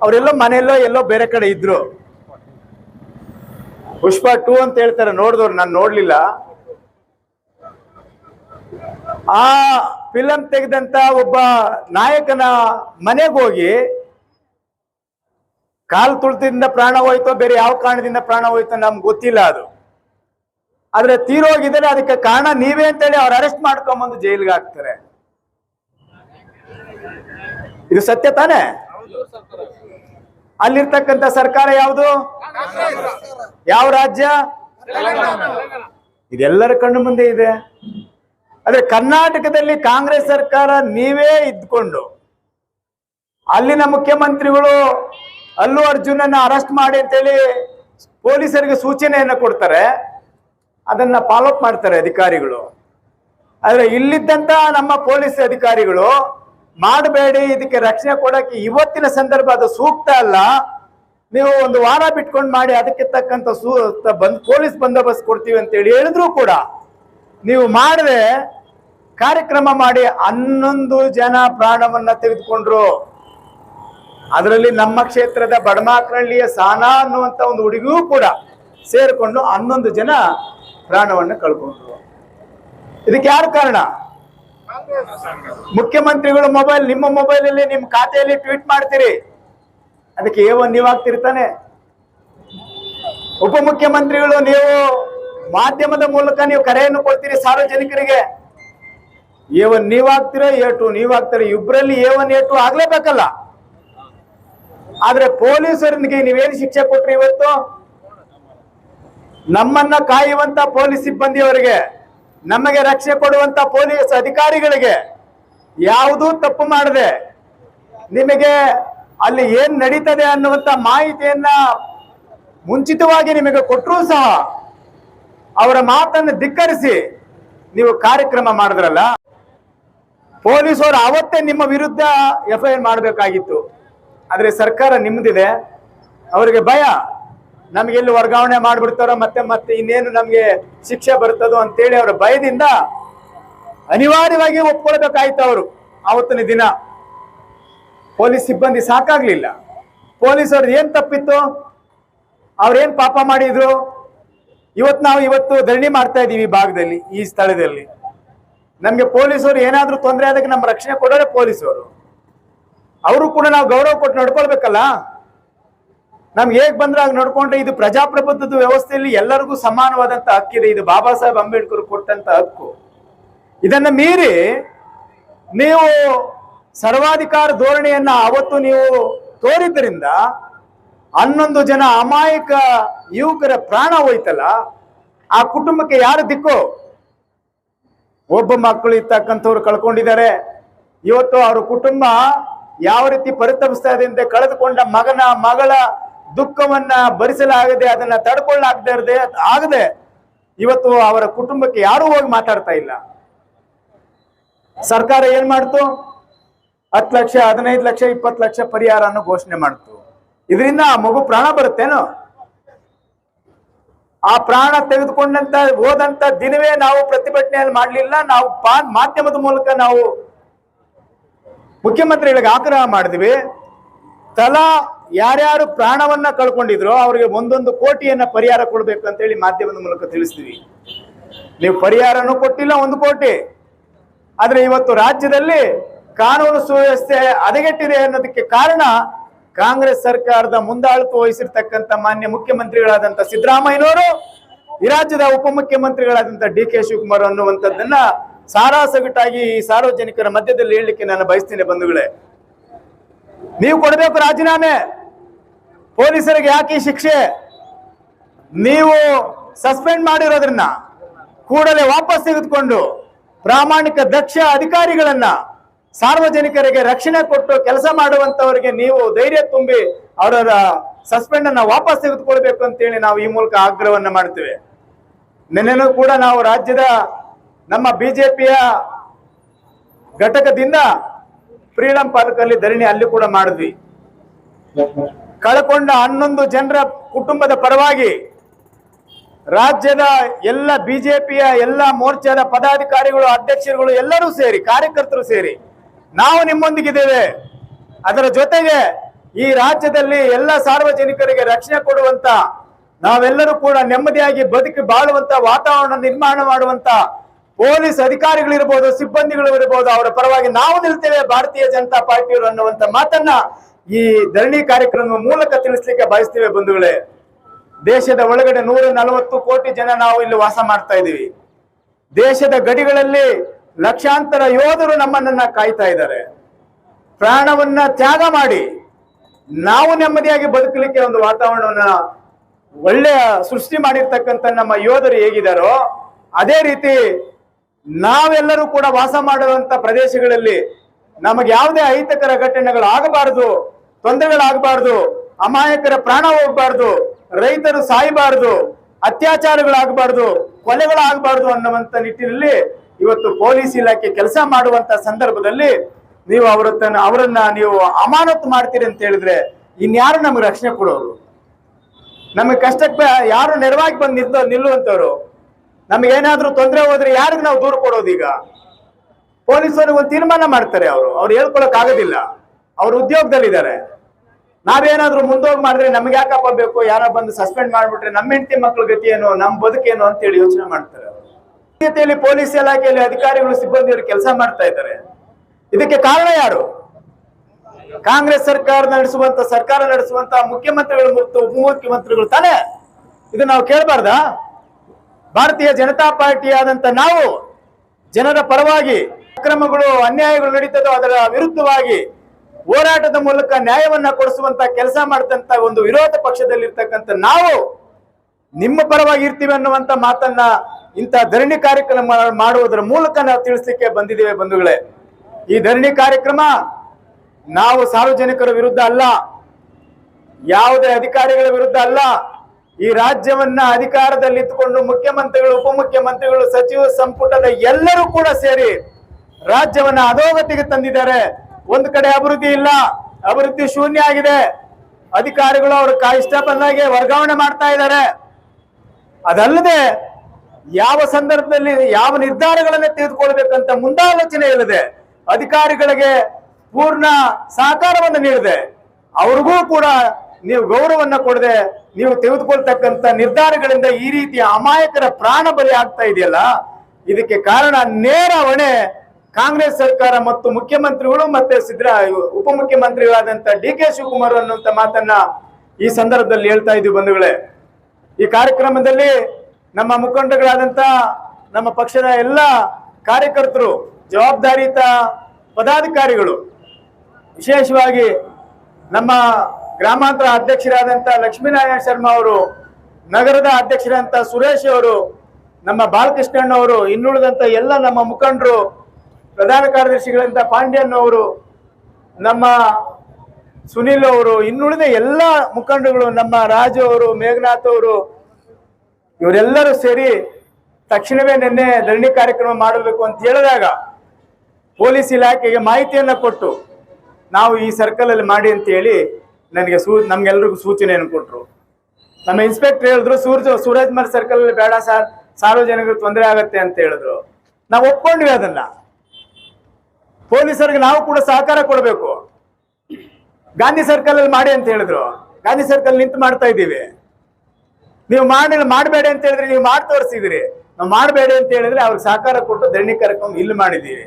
ಅವರೆಲ್ಲೋ ಮನೆಯಲ್ಲೋ ಎಲ್ಲೋ ಬೇರೆ ಕಡೆ ಇದ್ರು. ಪುಷ್ಪ ಟೂ ಅಂತ ಹೇಳ್ತಾರೆ, ನೋಡಿದವ್ರು, ನಾನು ನೋಡ್ಲಿಲ್ಲ. ಆ ಫಿಲಂ ತೆಗೆದಂತ ಒಬ್ಬ ನಾಯಕನ ಮನೆಗೆ ಹೋಗಿ, ಕಾಲು ತುಳಿತದಿಂದ ಪ್ರಾಣ ಹೋಯ್ತೋ, ಬೇರೆ ಯಾವ ಕಾರಣದಿಂದ ಪ್ರಾಣ ಹೋಯ್ತೋ ನಮ್ಗೆ ಗೊತ್ತಿಲ್ಲ ಅದು. ಆದ್ರೆ ತೀರೋಗಿದ್ದಾರೆ ಅದಕ್ಕೆ ಕಾರಣ ನೀವೇ ಅಂತೇಳಿ ಅವ್ರು ಅರೆಸ್ಟ್ ಮಾಡ್ಕೊಂಬಂದು ಜೈಲಿಗೆ ಹಾಕ್ತಾರೆ. ಇದು ಸತ್ಯ ತಾನೇ? ಅಲ್ಲಿರ್ತಕ್ಕಂತ ಸರ್ಕಾರ ಯಾವುದು? ಯಾವ ರಾಜ್ಯ? ಇದೆಲ್ಲರ ಕಣ್ಣು ಮುಂದೆ ಇದೆ. ಆದ್ರೆ ಕರ್ನಾಟಕದಲ್ಲಿ ಕಾಂಗ್ರೆಸ್ ಸರ್ಕಾರ ನೀವೇ ಇದ್ಕೊಂಡು, ಅಲ್ಲಿನ ಮುಖ್ಯಮಂತ್ರಿಗಳು ಅಲ್ಲು ಅರ್ಜುನನ್ನ ಅರೆಸ್ಟ್ ಮಾಡಿ ಅಂತೇಳಿ ಪೊಲೀಸರಿಗೆ ಸೂಚನೆಯನ್ನು ಕೊಡ್ತಾರೆ. ಅದನ್ನ ಫಾಲೋಅಪ್ ಮಾಡ್ತಾರೆ ಅಧಿಕಾರಿಗಳು. ಆದ್ರೆ ಇಲ್ಲಿದ್ದಂತ ನಮ್ಮ ಪೊಲೀಸ್ ಅಧಿಕಾರಿಗಳು ಮಾಡಬೇಡಿ, ಇದಕ್ಕೆ ರಕ್ಷಣೆ ಕೊಡಕ್ಕೆ ಇವತ್ತಿನ ಸಂದರ್ಭ ಅದು ಸೂಕ್ತ ಅಲ್ಲ. ನೀವು ಒಂದು ವಾರ ಬಿಟ್ಕೊಂಡು ಮಾಡಿ, ಅದಕ್ಕೆ ತಕ್ಕಂತ ಸೂ ಬಂದ್, ಪೊಲೀಸ್ ಬಂದೋಬಸ್ತ್ ಕೊಡ್ತೀವಿ ಅಂತೇಳಿ ಹೇಳಿದ್ರು ಕೂಡ ನೀವು ಮಾಡದೆ ಕಾರ್ಯಕ್ರಮ ಮಾಡಿ ಹನ್ನೊಂದು ಜನ ಪ್ರಾಣವನ್ನ ತೆಗೆದುಕೊಂಡ್ರು. ಅದರಲ್ಲಿ ನಮ್ಮ ಕ್ಷೇತ್ರದ ಬಡಮಾಕ್ರಳ್ಳಿಯ ಸಾನಾ ಅನ್ನುವಂತ ಒಂದು ಹುಡುಗಿಯೂ ಕೂಡ ಸೇರಿಕೊಂಡು ಹನ್ನೊಂದು ಜನ ಪ್ರಾಣವನ್ನು ಕಳ್ಕೊಂಡ್ರು. ಇದಕ್ಕೆ ಯಾರು ಕಾರಣ? ಮುಖ್ಯಮಂತ್ರಿಗಳು ಮೊಬೈಲ್, ನಿಮ್ಮ ಮೊಬೈಲ್ ಅಲ್ಲಿ ನಿಮ್ಮ ಖಾತೆಯಲ್ಲಿ ಟ್ವೀಟ್ ಮಾಡ್ತೀರಿ. ಅದಕ್ಕೆ ಏವ ನೀವಾಗ್ತಿರ್ತಾನೆ ಉಪಮುಖ್ಯಮಂತ್ರಿಗಳು, ನೀವು ಮಾಧ್ಯಮದ ಮೂಲಕ ನೀವು ಕರೆಯನ್ನು ಕೊಡ್ತೀರಿ ಸಾರ್ವಜನಿಕರಿಗೆ. ಏವನ್ ನೀವಾಗ್ತೀರೋ ಎ ಟು ನೀವಾಗ್ತೀರ ಇಬ್ಬರಲ್ಲಿ ಎ ಒನ್ ಎ ಟು ಆಗ್ಲೇಬೇಕಲ್ಲ. ಆದ್ರೆ ಪೊಲೀಸರಿಗೆ ನೀವೇನು ಶಿಕ್ಷೆ ಕೊಟ್ರಿ ಇವತ್ತು? ನಮ್ಮನ್ನ ಕಾಯುವಂತ ಪೊಲೀಸ್ ಸಿಬ್ಬಂದಿಯವರಿಗೆ, ನಮಗೆ ರಕ್ಷೆ ಕೊಡುವಂತ ಪೊಲೀಸ್ ಅಧಿಕಾರಿಗಳಿಗೆ ಯಾವುದೂ ತಪ್ಪು ಮಾಡದೆ ನಿಮಗೆ ಅಲ್ಲಿ ಏನ್ ನಡೀತದೆ ಅನ್ನುವಂತ ಮಾಹಿತಿಯನ್ನ ಮುಂಚಿತವಾಗಿ ನಿಮಗೆ ಕೊಟ್ಟರೂ ಸಹ ಅವರ ಮಾತನ್ನು ಧಿಕ್ಕರಿಸಿ ನೀವು ಕಾರ್ಯಕ್ರಮ ಮಾಡಿದ್ರಲ್ಲ, ಪೊಲೀಸರು ಅವತ್ತೇ ನಿಮ್ಮ ವಿರುದ್ಧ ಎಫ್ ಐ ಮಾಡಬೇಕಾಗಿತ್ತು. ಆದರೆ ಸರ್ಕಾರ ನಿಮ್ಮದಿದೆ ಅವರಿಗೆ ಭಯ. ನಮ್ಗೆ ಎಲ್ಲಿ ವರ್ಗಾವಣೆ ಮಾಡ್ಬಿಡ್ತಾರೋ ಮತ್ತೆ ಮತ್ತೆ ಇನ್ನೇನು ನಮ್ಗೆ ಶಿಕ್ಷೆ ಬರ್ತದೋ ಅಂತೇಳಿ ಅವರ ಭಯದಿಂದ ಅನಿವಾರ್ಯವಾಗಿ ಒಪ್ಕೊಳ್ಬೇಕಾಯ್ತು ಅವರು ಆವತ್ತಿನ ದಿನ. ಪೊಲೀಸ್ ಸಿಬ್ಬಂದಿ ಸಾಕಾಗ್ಲಿಲ್ಲ. ಪೊಲೀಸ್ ಅವ್ರದ್ದು ಏನ್ ತಪ್ಪಿತ್ತು? ಅವ್ರೇನ್ ಪಾಪ ಮಾಡಿದ್ರು? ಇವತ್ತು ನಾವು ಇವತ್ತು ಧರಣಿ ಮಾಡ್ತಾ ಇದೀವಿ ಭಾಗದಲ್ಲಿ, ಈ ಸ್ಥಳದಲ್ಲಿ. ನಮ್ಗೆ ಪೊಲೀಸರು ಏನಾದ್ರೂ ತೊಂದರೆ ಆದಾಗ ನಮ್ಮ ರಕ್ಷಣೆ ಕೊಡೋರೆ ಪೊಲೀಸರು ಅವರು ಕೂಡ ನಾವು ಗೌರವ ಕೊಟ್ಟು ನಡ್ಕೊಳ್ಬೇಕಲ್ಲ? ನಮ್ಗೆ ಹೇಗ್ ಬಂದ್ರೆ ಆಗ ನೋಡ್ಕೊಂಡ್ರೆ ಇದು ಪ್ರಜಾಪ್ರಭುತ್ವದ ವ್ಯವಸ್ಥೆಯಲ್ಲಿ ಎಲ್ಲರಿಗೂ ಸಮಾನವಾದಂತ ಹಕ್ಕಿದೆ ಇದು ಬಾಬಾ ಸಾಹೇಬ್ ಅಂಬೇಡ್ಕರ್ ಕೊಟ್ಟಂತ ಹಕ್ಕು. ಇದನ್ನ ಮೀರಿ ನೀವು ಸರ್ವಾಧಿಕಾರ ಧೋರಣೆಯನ್ನ ಅವತ್ತು ನೀವು ತೋರಿದ್ರಿಂದ ಹನ್ನೊಂದು ಜನ ಅಮಾಯಕ ಯುವಕರ ಪ್ರಾಣ ಹೋಯ್ತಲ್ಲ, ಆ ಕುಟುಂಬಕ್ಕೆ ಯಾರು ದಿಕ್ಕು? ಒಬ್ಬ ಮಕ್ಕಳು ಇರ್ತಕ್ಕಂಥವ್ರು ಕಳ್ಕೊಂಡಿದ್ದಾರೆ. ಇವತ್ತು ಅವ್ರ ಕುಟುಂಬ ಯಾವ ರೀತಿ ಪರಿತಪಿಸ್ತಾ ಇದೆ ಅಂತ ಕಳೆದುಕೊಂಡ ಮಗನ, ಮಗಳ ದುಃಖವನ್ನ ಭರಿಸಲಾಗದೆ ಅದನ್ನ ತಡ್ಕೊಳ್ಳಾಗದೆ ಆಗದೆ ಇವತ್ತು ಅವರ ಕುಟುಂಬಕ್ಕೆ ಯಾರೂ ಹೋಗಿ ಮಾತಾಡ್ತಾ ಇಲ್ಲ. ಸರ್ಕಾರ ಏನ್ ಮಾಡ್ತು? ಹತ್ತು ಲಕ್ಷ, ಹದಿನೈದು ಲಕ್ಷ, ಇಪ್ಪತ್ತು ಲಕ್ಷ ಪರಿಹಾರವನ್ನು ಘೋಷಣೆ ಮಾಡ್ತು. ಇದರಿಂದ ಆ ಮಗು ಪ್ರಾಣ ಬರುತ್ತೇನೋ? ಆ ಪ್ರಾಣ ತೆಗೆದುಕೊಂಡಂತ ಹೋದಂತ ದಿನವೇ ನಾವು ಪ್ರತಿಭಟನೆಯಲ್ಲಿ ಮಾಡಲಿಲ್ಲ. ನಾವು ಮಾಧ್ಯಮದ ಮೂಲಕ ನಾವು ಮುಖ್ಯಮಂತ್ರಿಗಳಿಗೆ ಆಗ್ರಹ ಮಾಡಿದ್ವಿ. ತಲಾ ಯಾರ್ಯಾರು ಪ್ರಾಣವನ್ನ ಕಳ್ಕೊಂಡಿದ್ರು ಅವರಿಗೆ ಒಂದೊಂದು ಕೋಟಿಯನ್ನ ಪರಿಹಾರ ಕೊಡ್ಬೇಕು ಅಂತೇಳಿ ಮಾಧ್ಯಮದ ಮೂಲಕ ತಿಳಿಸ್ತೀವಿ. ನೀವು ಪರಿಹಾರನು ಕೊಟ್ಟಿಲ್ಲ, ಒಂದು ಕೋಟಿ. ಆದ್ರೆ ಇವತ್ತು ರಾಜ್ಯದಲ್ಲಿ ಕಾನೂನು ಸುವ್ಯವಸ್ಥೆ ಹದಗೆಟ್ಟಿದೆ ಅನ್ನೋದಕ್ಕೆ ಕಾರಣ ಕಾಂಗ್ರೆಸ್ ಸರ್ಕಾರದ ಮುಂದಾಳತ್ವ ವಹಿಸಿರ್ತಕ್ಕಂಥ ಮಾನ್ಯ ಮುಖ್ಯಮಂತ್ರಿಗಳಾದಂಥ ಸಿದ್ದರಾಮಯ್ಯನವರು ಈ ರಾಜ್ಯದ ಉಪಮುಖ್ಯಮಂತ್ರಿಗಳಾದಂಥ ಡಿ ಕೆ ಶಿವಕುಮಾರ್ ಅನ್ನುವಂಥದ್ದನ್ನ ಸಾರಾಸಗಟಾಗಿ ಈ ಸಾರ್ವಜನಿಕರ ಮಧ್ಯದಲ್ಲಿ ಹೇಳಲಿಕ್ಕೆ ನಾನು ಬಯಸ್ತೀನಿ ಬಂಧುಗಳೇ. ನೀವು ಕೊಡಬೇಕು ರಾಜೀನಾಮೆ. ಪೊಲೀಸರಿಗೆ ಯಾಕೆ ಈ ಶಿಕ್ಷೆ? ನೀವು ಸಸ್ಪೆಂಡ್ ಮಾಡಿರೋದ್ರನ್ನ ಕೂಡಲೇ ವಾಪಸ್ ತೆಗೆದುಕೊಂಡು ಪ್ರಾಮಾಣಿಕ ದಕ್ಷ ಅಧಿಕಾರಿಗಳನ್ನ ಸಾರ್ವಜನಿಕರಿಗೆ ರಕ್ಷಣೆ ಕೊಟ್ಟು ಕೆಲಸ ಮಾಡುವಂತವರಿಗೆ ನೀವು ಧೈರ್ಯ ತುಂಬಿ ಅವರ ಸಸ್ಪೆಂಡ್ ಅನ್ನ ವಾಪಸ್ ತೆಗೆದುಕೊಳ್ಬೇಕು ಅಂತೇಳಿ ನಾವು ಈ ಮೂಲಕ ಆಗ್ರಹವನ್ನ ಮಾಡ್ತೇವೆ. ನಿನ್ನೆನೂ ಕೂಡ ನಾವು ರಾಜ್ಯದ ನಮ್ಮ ಬಿಜೆಪಿಯ ಘಟಕದಿಂದ ಫ್ರೀಡಂ ಪಾರ್ಕ್ ಅಲ್ಲಿ ಧರಣಿ ಅಲ್ಲಿ ಕೂಡ ಮಾಡಿದ್ವಿ. ಕಳ್ಕೊಂಡ ಹನ್ನೊಂದು ಜನರ ಕುಟುಂಬದ ಪರವಾಗಿ ರಾಜ್ಯದ ಎಲ್ಲ ಬಿಜೆಪಿಯ ಎಲ್ಲ ಮೋರ್ಚಾದ ಪದಾಧಿಕಾರಿಗಳು, ಅಧ್ಯಕ್ಷರುಗಳು ಎಲ್ಲರೂ ಸೇರಿ, ಕಾರ್ಯಕರ್ತರು ಸೇರಿ ನಾವು ನಿಮ್ಮೊಂದಿಗಿದ್ದೇವೆ. ಅದರ ಜೊತೆಗೆ ಈ ರಾಜ್ಯದಲ್ಲಿ ಎಲ್ಲ ಸಾರ್ವಜನಿಕರಿಗೆ ರಕ್ಷಣೆ ಕೊಡುವಂತ, ನಾವೆಲ್ಲರೂ ಕೂಡ ನೆಮ್ಮದಿಯಾಗಿ ಬದುಕಿ ಬಾಳುವಂತ, ವಾತಾವರಣ ನಿರ್ಮಾಣ ಮಾಡುವಂತ ಪೊಲೀಸ್ ಅಧಿಕಾರಿಗಳಿರ್ಬೋದು, ಸಿಬ್ಬಂದಿಗಳು ಇರ್ಬೋದು, ಅವರ ಪರವಾಗಿ ನಾವು ನಿಲ್ತೇವೆ ಭಾರತೀಯ ಜನತಾ ಪಾರ್ಟಿಯವರು ಅನ್ನುವಂತ ಮಾತನ್ನ ಈ ಧರಣಿ ಕಾರ್ಯಕ್ರಮದ ಮೂಲಕ ತಿಳಿಸ್ಲಿಕ್ಕೆ ಬಯಸ್ತೇವೆ ಬಂಧುಗಳೇ. ದೇಶದ ಒಳಗಡೆ ನೂರ ನಲವತ್ತು ಕೋಟಿ ಜನ ನಾವು ಇಲ್ಲಿ ವಾಸ ಮಾಡ್ತಾ ಇದ್ದೀವಿ. ದೇಶದ ಗಡಿಗಳಲ್ಲಿ ಲಕ್ಷಾಂತರ ಯೋಧರು ನಮ್ಮನ್ನ ಕಾಯ್ತಾ ಇದ್ದಾರೆ. ಪ್ರಾಣವನ್ನ ತ್ಯಾಗ ಮಾಡಿ ನಾವು ನೆಮ್ಮದಿಯಾಗಿ ಬದುಕಲಿಕ್ಕೆ ಒಂದು ವಾತಾವರಣವನ್ನ ಒಳ್ಳೆಯ ಸೃಷ್ಟಿ ಮಾಡಿರ್ತಕ್ಕಂಥ ನಮ್ಮ ಯೋಧರು ಹೇಗಿದ್ದಾರೋ, ಅದೇ ರೀತಿ ನಾವೆಲ್ಲರೂ ಕೂಡ ವಾಸ ಮಾಡುವಂತ ಪ್ರದೇಶಗಳಲ್ಲಿ ನಮಗೆ ಯಾವುದೇ ಅಹಿತಕರ ಘಟನೆಗಳು ಆಗಬಾರದು ತೊಂದರೆಗಳಾಗಬಾರ್ದು, ಅಮಾಯಕರ ಪ್ರಾಣ ಹೋಗಬಾರ್ದು, ರೈತರು ಸಾಯಬಾರ್ದು, ಅತ್ಯಾಚಾರಗಳಾಗಬಾರ್ದು, ಕೊಲೆಗಳಾಗಬಾರ್ದು ಅನ್ನುವಂತ ನಿಟ್ಟಿನಲ್ಲಿ ಇವತ್ತು ಪೊಲೀಸ್ ಇಲಾಖೆ ಕೆಲಸ ಮಾಡುವಂತ ಸಂದರ್ಭದಲ್ಲಿ ನೀವು ಅವರ ಅವರನ್ನ ನೀವು ಅಮಾನತು ಮಾಡ್ತೀರಿ ಅಂತ ಹೇಳಿದ್ರೆ ಇನ್ಯಾರು ನಮ್ಗೆ ರಕ್ಷಣೆ ಕೊಡೋರು? ನಮಗೆ ಕಷ್ಟಕ್ಕೆ ಯಾರು ನೆರವಾಗಿ ಬಂದು ನಿಂತ ನಿಲ್ಲುವಂತವ್ರು? ನಮಗೇನಾದ್ರೂ ತೊಂದರೆ ಹೋದ್ರೆ ಯಾರಿಗೆ ನಾವು ದೂರ ಕೊಡೋದು ಈಗ? ಪೊಲೀಸರು ಒಂದು ತೀರ್ಮಾನ ಮಾಡ್ತಾರೆ ಅವರು, ಅವ್ರು ಹೇಳ್ಕೊಳಕ್ ಆಗೋದಿಲ್ಲ. ಅವ್ರು ಉದ್ಯೋಗದಲ್ಲಿದ್ದಾರೆ. ನಾವೇನಾದ್ರೂ ಮುಂದೋಗಿ ಮಾಡಿದ್ರೆ ನಮ್ಗೆ ಯಾಕಪ್ಪ ಬೇಕು? ಯಾರೋ ಬಂದು ಸಸ್ಪೆಂಡ್ ಮಾಡ್ಬಿಟ್ರೆ ನಮ್ಮ ಹೆಂಡತಿ ಮಕ್ಳ ಗತಿ ಏನು, ನಮ್ಮ ಬದುಕೇನು ಅಂತೇಳಿ ಯೋಚನೆ ಮಾಡ್ತಾರೆ. ರೀತಿಯಲ್ಲಿ ಪೊಲೀಸ್ ಇಲಾಖೆಯಲ್ಲಿ ಅಧಿಕಾರಿಗಳು ಸಿಬ್ಬಂದಿಯವರು ಕೆಲಸ ಮಾಡ್ತಾ ಇದ್ದಾರೆ. ಇದಕ್ಕೆ ಕಾರಣ ಯಾರು? ಕಾಂಗ್ರೆಸ್ ಸರ್ಕಾರ ನಡೆಸುವಂತ ಸರ್ಕಾರ ನಡೆಸುವಂತ ಮುಖ್ಯಮಂತ್ರಿಗಳು ಮತ್ತು ಉಪಮುಖ್ಯಮಂತ್ರಿಗಳು ತಾನೇ? ಇದು ನಾವು ಕೇಳಬಾರ್ದ? ಭಾರತೀಯ ಜನತಾ ಪಾರ್ಟಿ ಆದಂತ ನಾವು ಜನರ ಪರವಾಗಿ ಅಕ್ರಮಗಳು, ಅನ್ಯಾಯಗಳು ನಡೀತದೋ ಅದರ ವಿರುದ್ಧವಾಗಿ ಹೋರಾಟದ ಮೂಲಕ ನ್ಯಾಯವನ್ನ ಕೊಡಿಸುವಂತ ಕೆಲಸ ಮಾಡತಂತ ಒಂದು ವಿರೋಧ ಪಕ್ಷದಲ್ಲಿರ್ತಕ್ಕಂಥ ನಾವು ನಿಮ್ಮ ಪರವಾಗಿ ಇರ್ತೀವಿ ಅನ್ನುವಂತ ಮಾತನ್ನ ಇಂಥ ಧರಣಿ ಕಾರ್ಯಕ್ರಮ ಮಾಡುವುದರ ಮೂಲಕ ನಾವು ತಿಳಿಸಲಿಕ್ಕೆ ಬಂದಿದ್ದೇವೆ ಬಂಧುಗಳೇ. ಈ ಧರಣಿ ಕಾರ್ಯಕ್ರಮ ನಾವು ಸಾರ್ವಜನಿಕರ ವಿರುದ್ಧ ಅಲ್ಲ, ಯಾವುದೇ ಅಧಿಕಾರಿಗಳ ವಿರುದ್ಧ ಅಲ್ಲ, ಈ ರಾಜ್ಯವನ್ನ ಅಧಿಕಾರದಲ್ಲಿ ಇದ್ದುಕೊಂಡು ಮುಖ್ಯಮಂತ್ರಿಗಳು, ಉಪಮುಖ್ಯಮಂತ್ರಿಗಳು, ಸಚಿವ ಸಂಪುಟದ ಎಲ್ಲರೂ ಕೂಡ ಸೇರಿ ರಾಜ್ಯವನ್ನ ಅಧೋಗತಿಗೆ ತಂದಿದ್ದಾರೆ. ಒಂದು ಕಡೆ ಅಭಿವೃದ್ಧಿ ಇಲ್ಲ, ಅಭಿವೃದ್ಧಿ ಶೂನ್ಯ ಆಗಿದೆ. ಅಧಿಕಾರಿಗಳು ಅವರು ಇಷ್ಟ ಬಂದಾಗೆ ವರ್ಗಾವಣೆ ಮಾಡ್ತಾ ಇದ್ದಾರೆ. ಅದಲ್ಲದೆ ಯಾವ ಸಂದರ್ಭದಲ್ಲಿ ಯಾವ ನಿರ್ಧಾರಗಳನ್ನ ತೆಗೆದುಕೊಳ್ಬೇಕಂತ ಮುಂದಾಲೋಚನೆ ಇಲ್ಲದೆ ಅಧಿಕಾರಿಗಳಿಗೆ ಪೂರ್ಣ ಸಹಕಾರವನ್ನು ನೀಡಿದೆ. ಅವ್ರಿಗೂ ಕೂಡ ನೀವು ಗೌರವನ್ನ ಕೊಡದೆ ನೀವು ತೆಗೆದುಕೊಳ್ತಕ್ಕಂತ ನಿರ್ಧಾರಗಳಿಂದ ಈ ರೀತಿಯ ಅಮಾಯಕರ ಪ್ರಾಣ ಬಲಿ ಆಗ್ತಾ ಇದೆಯಲ್ಲ? ಇದಕ್ಕೆ ಕಾರಣ ನೇರ ಹೊಣೆ ಕಾಂಗ್ರೆಸ್ ಸರ್ಕಾರ ಮತ್ತು ಮುಖ್ಯಮಂತ್ರಿಗಳು ಮತ್ತೆ ಉಪ ಉಪಮುಖ್ಯಮಂತ್ರಿಗಳಾದಂತ ಡಿ ಕೆ ಶಿವಕುಮಾರ್ ಅನ್ನುವಂತ ಮಾತನ್ನ ಈ ಸಂದರ್ಭದಲ್ಲಿ ಹೇಳ್ತಾ ಇದ್ದೀವಿ ಬಂಧುಗಳೇ. ಈ ಕಾರ್ಯಕ್ರಮದಲ್ಲಿ ನಮ್ಮ ಮುಖಂಡಗಳಾದಂತ ನಮ್ಮ ಪಕ್ಷದ ಎಲ್ಲ ಕಾರ್ಯಕರ್ತರು, ಜವಾಬ್ದಾರಿಯುತ ಪದಾಧಿಕಾರಿಗಳು, ವಿಶೇಷವಾಗಿ ನಮ್ಮ ಗ್ರಾಮಾಂತರ ಅಧ್ಯಕ್ಷರಾದಂತ ಲಕ್ಷ್ಮೀನಾರಾಯಣ ಶರ್ಮಾ ಅವರು, ನಗರದ ಅಧ್ಯಕ್ಷರಾದಂತ ಸುರೇಶ್ ಅವರು, ನಮ್ಮ ಬಾಲಕೃಷ್ಣಣ್ಣ ಅವರು, ಇನ್ನುಳಿದಂತ ಎಲ್ಲ ನಮ್ಮ ಮುಖಂಡರು ಪ್ರಧಾನ ಕಾರ್ಯದರ್ಶಿಗಳಂತ ಪಾಂಡ್ಯನ್ ಅವರು ನಮ್ಮ ಸುನಿಲ್ ಅವರು, ಇನ್ನುಳಿದ ಎಲ್ಲ ಮುಖಂಡಗಳು ನಮ್ಮ ರಾಜು ಅವರು, ಮೇಘನಾಥ್ ಅವರು, ಇವರೆಲ್ಲರೂ ಸೇರಿ ತಕ್ಷಣವೇ ನಿನ್ನೆ ಧರಣಿ ಕಾರ್ಯಕ್ರಮ ಮಾಡಬೇಕು ಅಂತ ಹೇಳಿದಾಗ ಪೊಲೀಸ್ ಇಲಾಖೆಗೆ ಮಾಹಿತಿಯನ್ನ ಕೊಟ್ಟು ನಾವು ಈ ಸರ್ಕಲ್ ಅಲ್ಲಿ ಮಾಡಿ ಅಂತ ಹೇಳಿ ನನಗೆ ಸೂ, ನಮ್ಗೆಲ್ರಿಗೂ ಸೂಚನೆಯನ್ನು ಕೊಟ್ಟರು ನಮ್ಮ ಇನ್ಸ್ಪೆಕ್ಟರ್ ಹೇಳಿದ್ರು, ಸೂರ್ಜ್, ಸೂರಜ್ ಮರ್ ಸರ್ಕಲ್ ಅಲ್ಲಿ ಬೇಡ ಸಾರ್ ಸಾರ್ವಜನಿಕರು ತೊಂದರೆ ಆಗತ್ತೆ ಅಂತ ಹೇಳಿದ್ರು. ನಾವು ಒಪ್ಕೊಂಡ್ವಿ ಅದನ್ನ. ಪೊಲೀಸರಿಗೆ ನಾವು ಕೂಡ ಸಹಕಾರ ಕೊಡಬೇಕು. ಗಾಂಧಿ ಸರ್ಕಲ್ ಅಲ್ಲಿ ಮಾಡಿ ಅಂತ ಹೇಳಿದ್ರು. ಗಾಂಧಿ ಸರ್ಕಲ್ ನಿಂತು ಮಾಡ್ತಾ ಇದ್ದೀವಿ. ನೀವು ಮಾಡಿ ಮಾಡಬೇಡಿ ಅಂತ ಹೇಳಿದ್ರೆ ನೀವು ಮಾಡಿ ತೋರಿಸಿದಿರಿ. ನಾವು ಮಾಡಬೇಡಿ ಅಂತ ಹೇಳಿದ್ರೆ ಅವ್ರಿಗೆ ಸಹಕಾರ ಕೊಟ್ಟು ಧರಣಿ ಕಾರ್ಯಕ್ರಮ ಇಲ್ಲಿ ಮಾಡಿದೀವಿ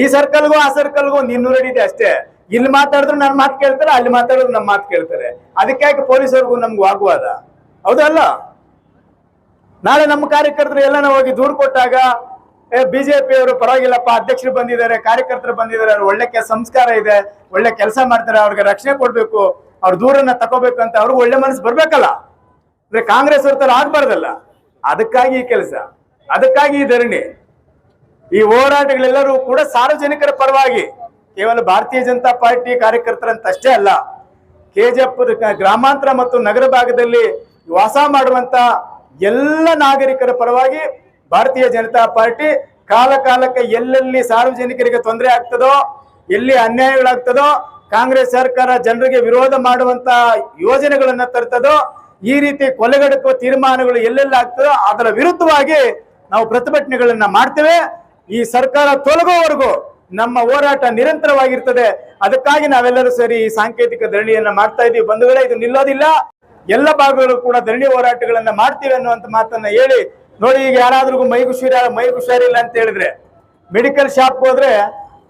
ಈ ಸರ್ಕಲ್ಗೂ ಆ ಸರ್ಕಲ್ಗೂ ಒಂದು ಇನ್ನೂರು ಅಷ್ಟೇ. ಇಲ್ಲಿ ಮಾತಾಡಿದ್ರು ನನ್ನ ಮಾತು ಕೇಳ್ತಾರೆ, ಅಲ್ಲಿ ಮಾತಾಡಿದ್ರು ನಮ್ಮ ಮಾತು ಕೇಳ್ತಾರೆ. ಅದಕ್ಕಾಗಿ ಪೊಲೀಸರಿಗೂ ನಮ್ಗೆ ವಾಗ್ವಾದ? ಹೌದಲ್ಲ? ನಾಳೆ ನಮ್ಮ ಕಾರ್ಯಕರ್ತರು ಎಲ್ಲನ ಹೋಗಿ ದೂರು ಕೊಟ್ಟಾಗ ಏ ಬಿಜೆಪಿ ಅವರು ಪರವಾಗಿಲ್ಲಪ್ಪ, ಅಧ್ಯಕ್ಷರು ಬಂದಿದ್ದಾರೆ, ಕಾರ್ಯಕರ್ತರು ಬಂದಿದ್ದಾರೆ ಅವ್ರು ಒಳ್ಳೆ ಸಂಸ್ಕಾರ ಇದೆ, ಒಳ್ಳೆ ಕೆಲಸ ಮಾಡ್ತಾರೆ, ಅವ್ರಿಗೆ ರಕ್ಷಣೆ ಕೊಡ್ಬೇಕು, ಅವ್ರ ದೂರನ್ನ ತಗೋಬೇಕು ಅಂತ ಅವ್ರಿಗೆ ಒಳ್ಳೆ ಮನಸ್ಸು ಬರ್ಬೇಕಲ್ಲ. ಅಂದ್ರೆ ಕಾಂಗ್ರೆಸ್ ಅವ್ರ ತರ ಆಗ್ಬಾರ್ದಲ್ಲ. ಅದಕ್ಕಾಗಿ ಈ ಕೆಲಸ, ಅದಕ್ಕಾಗಿ ಈ ಧರಣಿ. ಈ ಹೋರಾಟಗಳೆಲ್ಲರೂ ಕೂಡ ಸಾರ್ವಜನಿಕರ ಪರವಾಗಿ, ಕೇವಲ ಭಾರತೀಯ ಜನತಾ ಪಾರ್ಟಿ ಕಾರ್ಯಕರ್ತರಂತ ಅಷ್ಟೇ ಅಲ್ಲ ಕೆಜಿಎಫ್ ಗ್ರಾಮಾಂತರ ಮತ್ತು ನಗರ ಭಾಗದಲ್ಲಿ ವಾಸ ಮಾಡುವಂತ ಎಲ್ಲ ನಾಗರಿಕರ ಪರವಾಗಿ ಭಾರತೀಯ ಜನತಾ ಪಾರ್ಟಿ ಕಾಲ ಕಾಲಕ್ಕೆ ಎಲ್ಲೆಲ್ಲಿ ಸಾರ್ವಜನಿಕರಿಗೆ ತೊಂದರೆ ಆಗ್ತದೋ, ಎಲ್ಲಿ ಅನ್ಯಾಯಗಳಾಗ್ತದೋ, ಕಾಂಗ್ರೆಸ್ ಸರ್ಕಾರ ಜನರಿಗೆ ವಿರೋಧ ಮಾಡುವಂತ ಯೋಜನೆಗಳನ್ನ ತರ್ತದೋ, ಈ ರೀತಿ ಕೊಲೆಗಡಕುವ ತೀರ್ಮಾನಗಳು ಎಲ್ಲೆಲ್ಲ ಆಗ್ತದೋ ಅದರ ವಿರುದ್ಧವಾಗಿ ನಾವು ಪ್ರತಿಭಟನೆಗಳನ್ನ ಮಾಡ್ತೇವೆ. ಈ ಸರ್ಕಾರ ತೊಲಗೋವರೆಗೂ ನಮ್ಮ ಹೋರಾಟ ನಿರಂತರವಾಗಿರ್ತದೆ. ಅದಕ್ಕಾಗಿ ನಾವೆಲ್ಲರೂ ಸೇರಿ ಈ ಸಾಂಕೇತಿಕ ಧರಣಿಯನ್ನ ಮಾಡ್ತಾ ಇದ್ದೀವಿ. ಬಂಧುಗಳೇ, ಇದು ನಿಲ್ಲೋದಿಲ್ಲ. ಎಲ್ಲ ಭಾಗಗಳು ಕೂಡ ಧರಣಿ ಹೋರಾಟಗಳನ್ನ ಮಾಡ್ತೀವಿ ಅನ್ನುವಂತ ಮಾತನ್ನ ಹೇಳಿ ನೋಡಿ, ಈಗ ಯಾರಾದ್ರಿಗೂ ಮೈ ಹುಷಾರ ಮೈ ಹುಷಾರಿಲ್ಲ ಅಂತ ಹೇಳಿದ್ರೆ ಮೆಡಿಕಲ್ ಶಾಪ್ ಹೋದ್ರೆ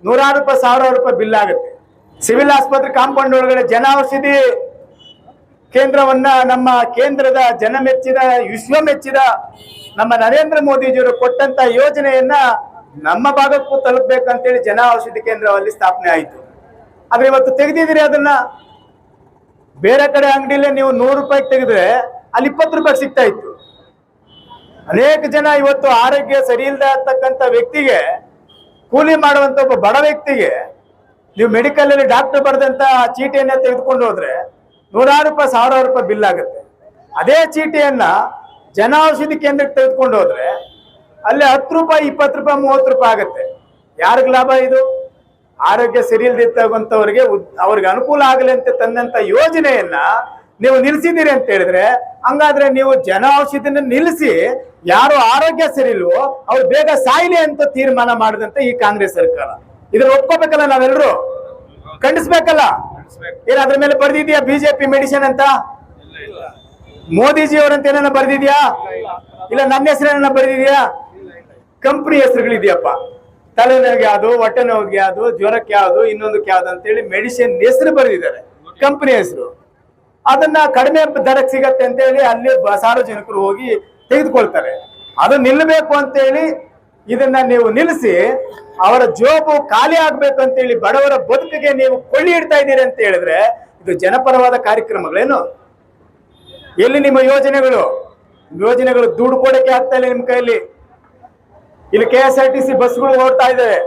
ನೂರಾರು ರೂಪಾಯಿ, ಸಾವಿರಾರು ರೂಪಾಯಿ ಬಿಲ್ ಆಗುತ್ತೆ. ಸಿವಿಲ್ ಆಸ್ಪತ್ರೆ ಕಾಂಪೌಂಡ್ ಒಳಗಡೆ ಜನ ಔಷಧಿ ಕೇಂದ್ರವನ್ನ ನಮ್ಮ ಕೇಂದ್ರದ ಜನ ಮೆಚ್ಚಿದ, ವಿಶ್ವ ಮೆಚ್ಚಿದ ನಮ್ಮ ನರೇಂದ್ರ ಮೋದಿಜಿಯವರು ಕೊಟ್ಟಂತ ಯೋಜನೆಯನ್ನ ನಮ್ಮ ಭಾಗಕ್ಕೂ ತಲುಪಬೇಕಂತೇಳಿ ಜನ ಔಷಧಿ ಕೇಂದ್ರದಲ್ಲಿ ಸ್ಥಾಪನೆ ಆಯಿತು. ಆದ್ರೆ ಇವತ್ತು ತೆಗೆದಿದ್ದೀರಿ ಅದನ್ನ? ಬೇರೆ ಕಡೆ ಅಂಗಡಿಲೇ ನೀವು ನೂರು ರೂಪಾಯಿ ತೆಗೆದ್ರೆ ಅಲ್ಲಿ ಇಪ್ಪತ್ತು ರೂಪಾಯಿ ಸಿಗ್ತಾ ಇತ್ತು. ಅನೇಕ ಜನ ಇವತ್ತು ಆರೋಗ್ಯ ಸರಿ ಇಲ್ಲದೆ ಇರ್ತಕ್ಕಂಥ ವ್ಯಕ್ತಿಗೆ, ಕೂಲಿ ಮಾಡುವಂತ ಒಬ್ಬ ಬಡ ವ್ಯಕ್ತಿಗೆ, ನೀವು ಮೆಡಿಕಲ್ ಅಲ್ಲಿ ಡಾಕ್ಟರ್ ಬರೆದಂತ ಚೀಟಿಯನ್ನ ತೆಗೆದುಕೊಂಡು ಹೋದ್ರೆ ನೂರಾರು ರೂಪಾಯಿ, ಸಾವಿರಾರು ರೂಪಾಯಿ ಬಿಲ್ ಆಗುತ್ತೆ. ಅದೇ ಚೀಟಿಯನ್ನ ಜನ ಔಷಧಿ ಕೇಂದ್ರಕ್ಕೆ ತೆಗೆದುಕೊಂಡು ಹೋದ್ರೆ ಅಲ್ಲಿ ಹತ್ತು ರೂಪಾಯಿ, ಇಪ್ಪತ್ತು ರೂಪಾಯಿ, ಮೂವತ್ತು ರೂಪಾಯಿ ಆಗುತ್ತೆ. ಯಾರಿಗೆ ಲಾಭ ಇದು? ಆರೋಗ್ಯ ಸರಿ ಇಲ್ದಿರ್ತಕ್ಕಂಥವ್ರಿಗೆ ಅವ್ರಿಗೆ ಅನುಕೂಲ ಆಗಲಿ ಅಂತ ತಂದಂತ ಯೋಜನೆಯನ್ನ ನೀವು ನಿಲ್ಸಿದ್ದೀರಿ ಅಂತ ಹೇಳಿದ್ರೆ, ಹಂಗಾದ್ರೆ ನೀವು ಜನ ಔಷಧಿನ ನಿಲ್ಲಿಸಿ ಯಾರು ಆರೋಗ್ಯ ಸರಿ ಇಲ್ವೋ ಅವ್ರು ಬೇಗ ಸಾಯ್ಲಿ ಅಂತ ತೀರ್ಮಾನ ಮಾಡಿದಂತ ಈ ಕಾಂಗ್ರೆಸ್ ಸರ್ಕಾರ. ಇದ್ರ ಒಪ್ಕೋಬೇಕಲ್ಲ ನಾವೆಲ್ಲರೂ ಖಂಡಿಸ್ಬೇಕಲ್ಲ? ಏನ್ ಅದ್ರ ಮೇಲೆ ಬರ್ದಿದ್ಯಾ ಬಿಜೆಪಿ ಮೆಡಿಸಿನ್ ಅಂತ? ಮೋದಿಜಿ ಅವರಂತ ಏನೇನ ಬರ್ದಿದ್ಯಾ? ಇಲ್ಲ, ನನ್ನ ಹೆಸರೇನ ಬರ್ದಿದ್ಯಾ? ಕಂಪ್ನಿ ಹೆಸರುಗಳಿದ್ಯಪ್ಪ. ತಲೆನೋವಿಗೆ ಯಾವುದು, ಹೊಟ್ಟೆ ನೋವಿಗೆ ಯಾವುದು, ಜ್ವರಕ್ಕೆ ಯಾವುದು, ಇನ್ನೊಂದಕ್ಕೆ ಯಾವ್ದು ಅಂತೇಳಿ ಮೆಡಿಸಿನ್ ಹೆಸರು ಬರೆದಿದ್ದಾರೆ. ಕಂಪನಿ ಹೆಸರು. ಅದನ್ನ ಕಡಿಮೆ ದರಕ್ಕೆ ಸಿಗತ್ತೆ ಅಂತೇಳಿ ಅಲ್ಲಿ ಸಾರ್ವಜನಿಕರು ಹೋಗಿ ತೆಗೆದುಕೊಳ್ತಾರೆ. ಅದು ನಿಲ್ಲಬೇಕು ಅಂತೇಳಿ ಇದನ್ನ ನೀವು ನಿಲ್ಲಿಸಿ ಅವರ ಜೋಬು ಖಾಲಿ ಆಗ್ಬೇಕು ಅಂತೇಳಿ ಬಡವರ ಬದುಕಿಗೆ ನೀವು ಕೊಳ್ಳಿ ಇಡ್ತಾ ಇದ್ದೀರಿ ಅಂತ ಹೇಳಿದ್ರೆ ಇದು ಜನಪರವಾದ ಕಾರ್ಯಕ್ರಮಗಳೇನು? ಎಲ್ಲಿ ನಿಮ್ಮ ಯೋಜನೆಗಳು? ಯೋಜನೆಗಳು ದುಡ್ಡು ಕೊಡಕ್ಕೆ ಆಗ್ತಾ ಇಲ್ಲ ನಿಮ್ಮ ಕೈಯಲ್ಲಿ. ಇಲ್ಲಿ K S R T C ಬಸ್ಗಳು ಓಡ್ತಾ ಇದ್ದಾವೆ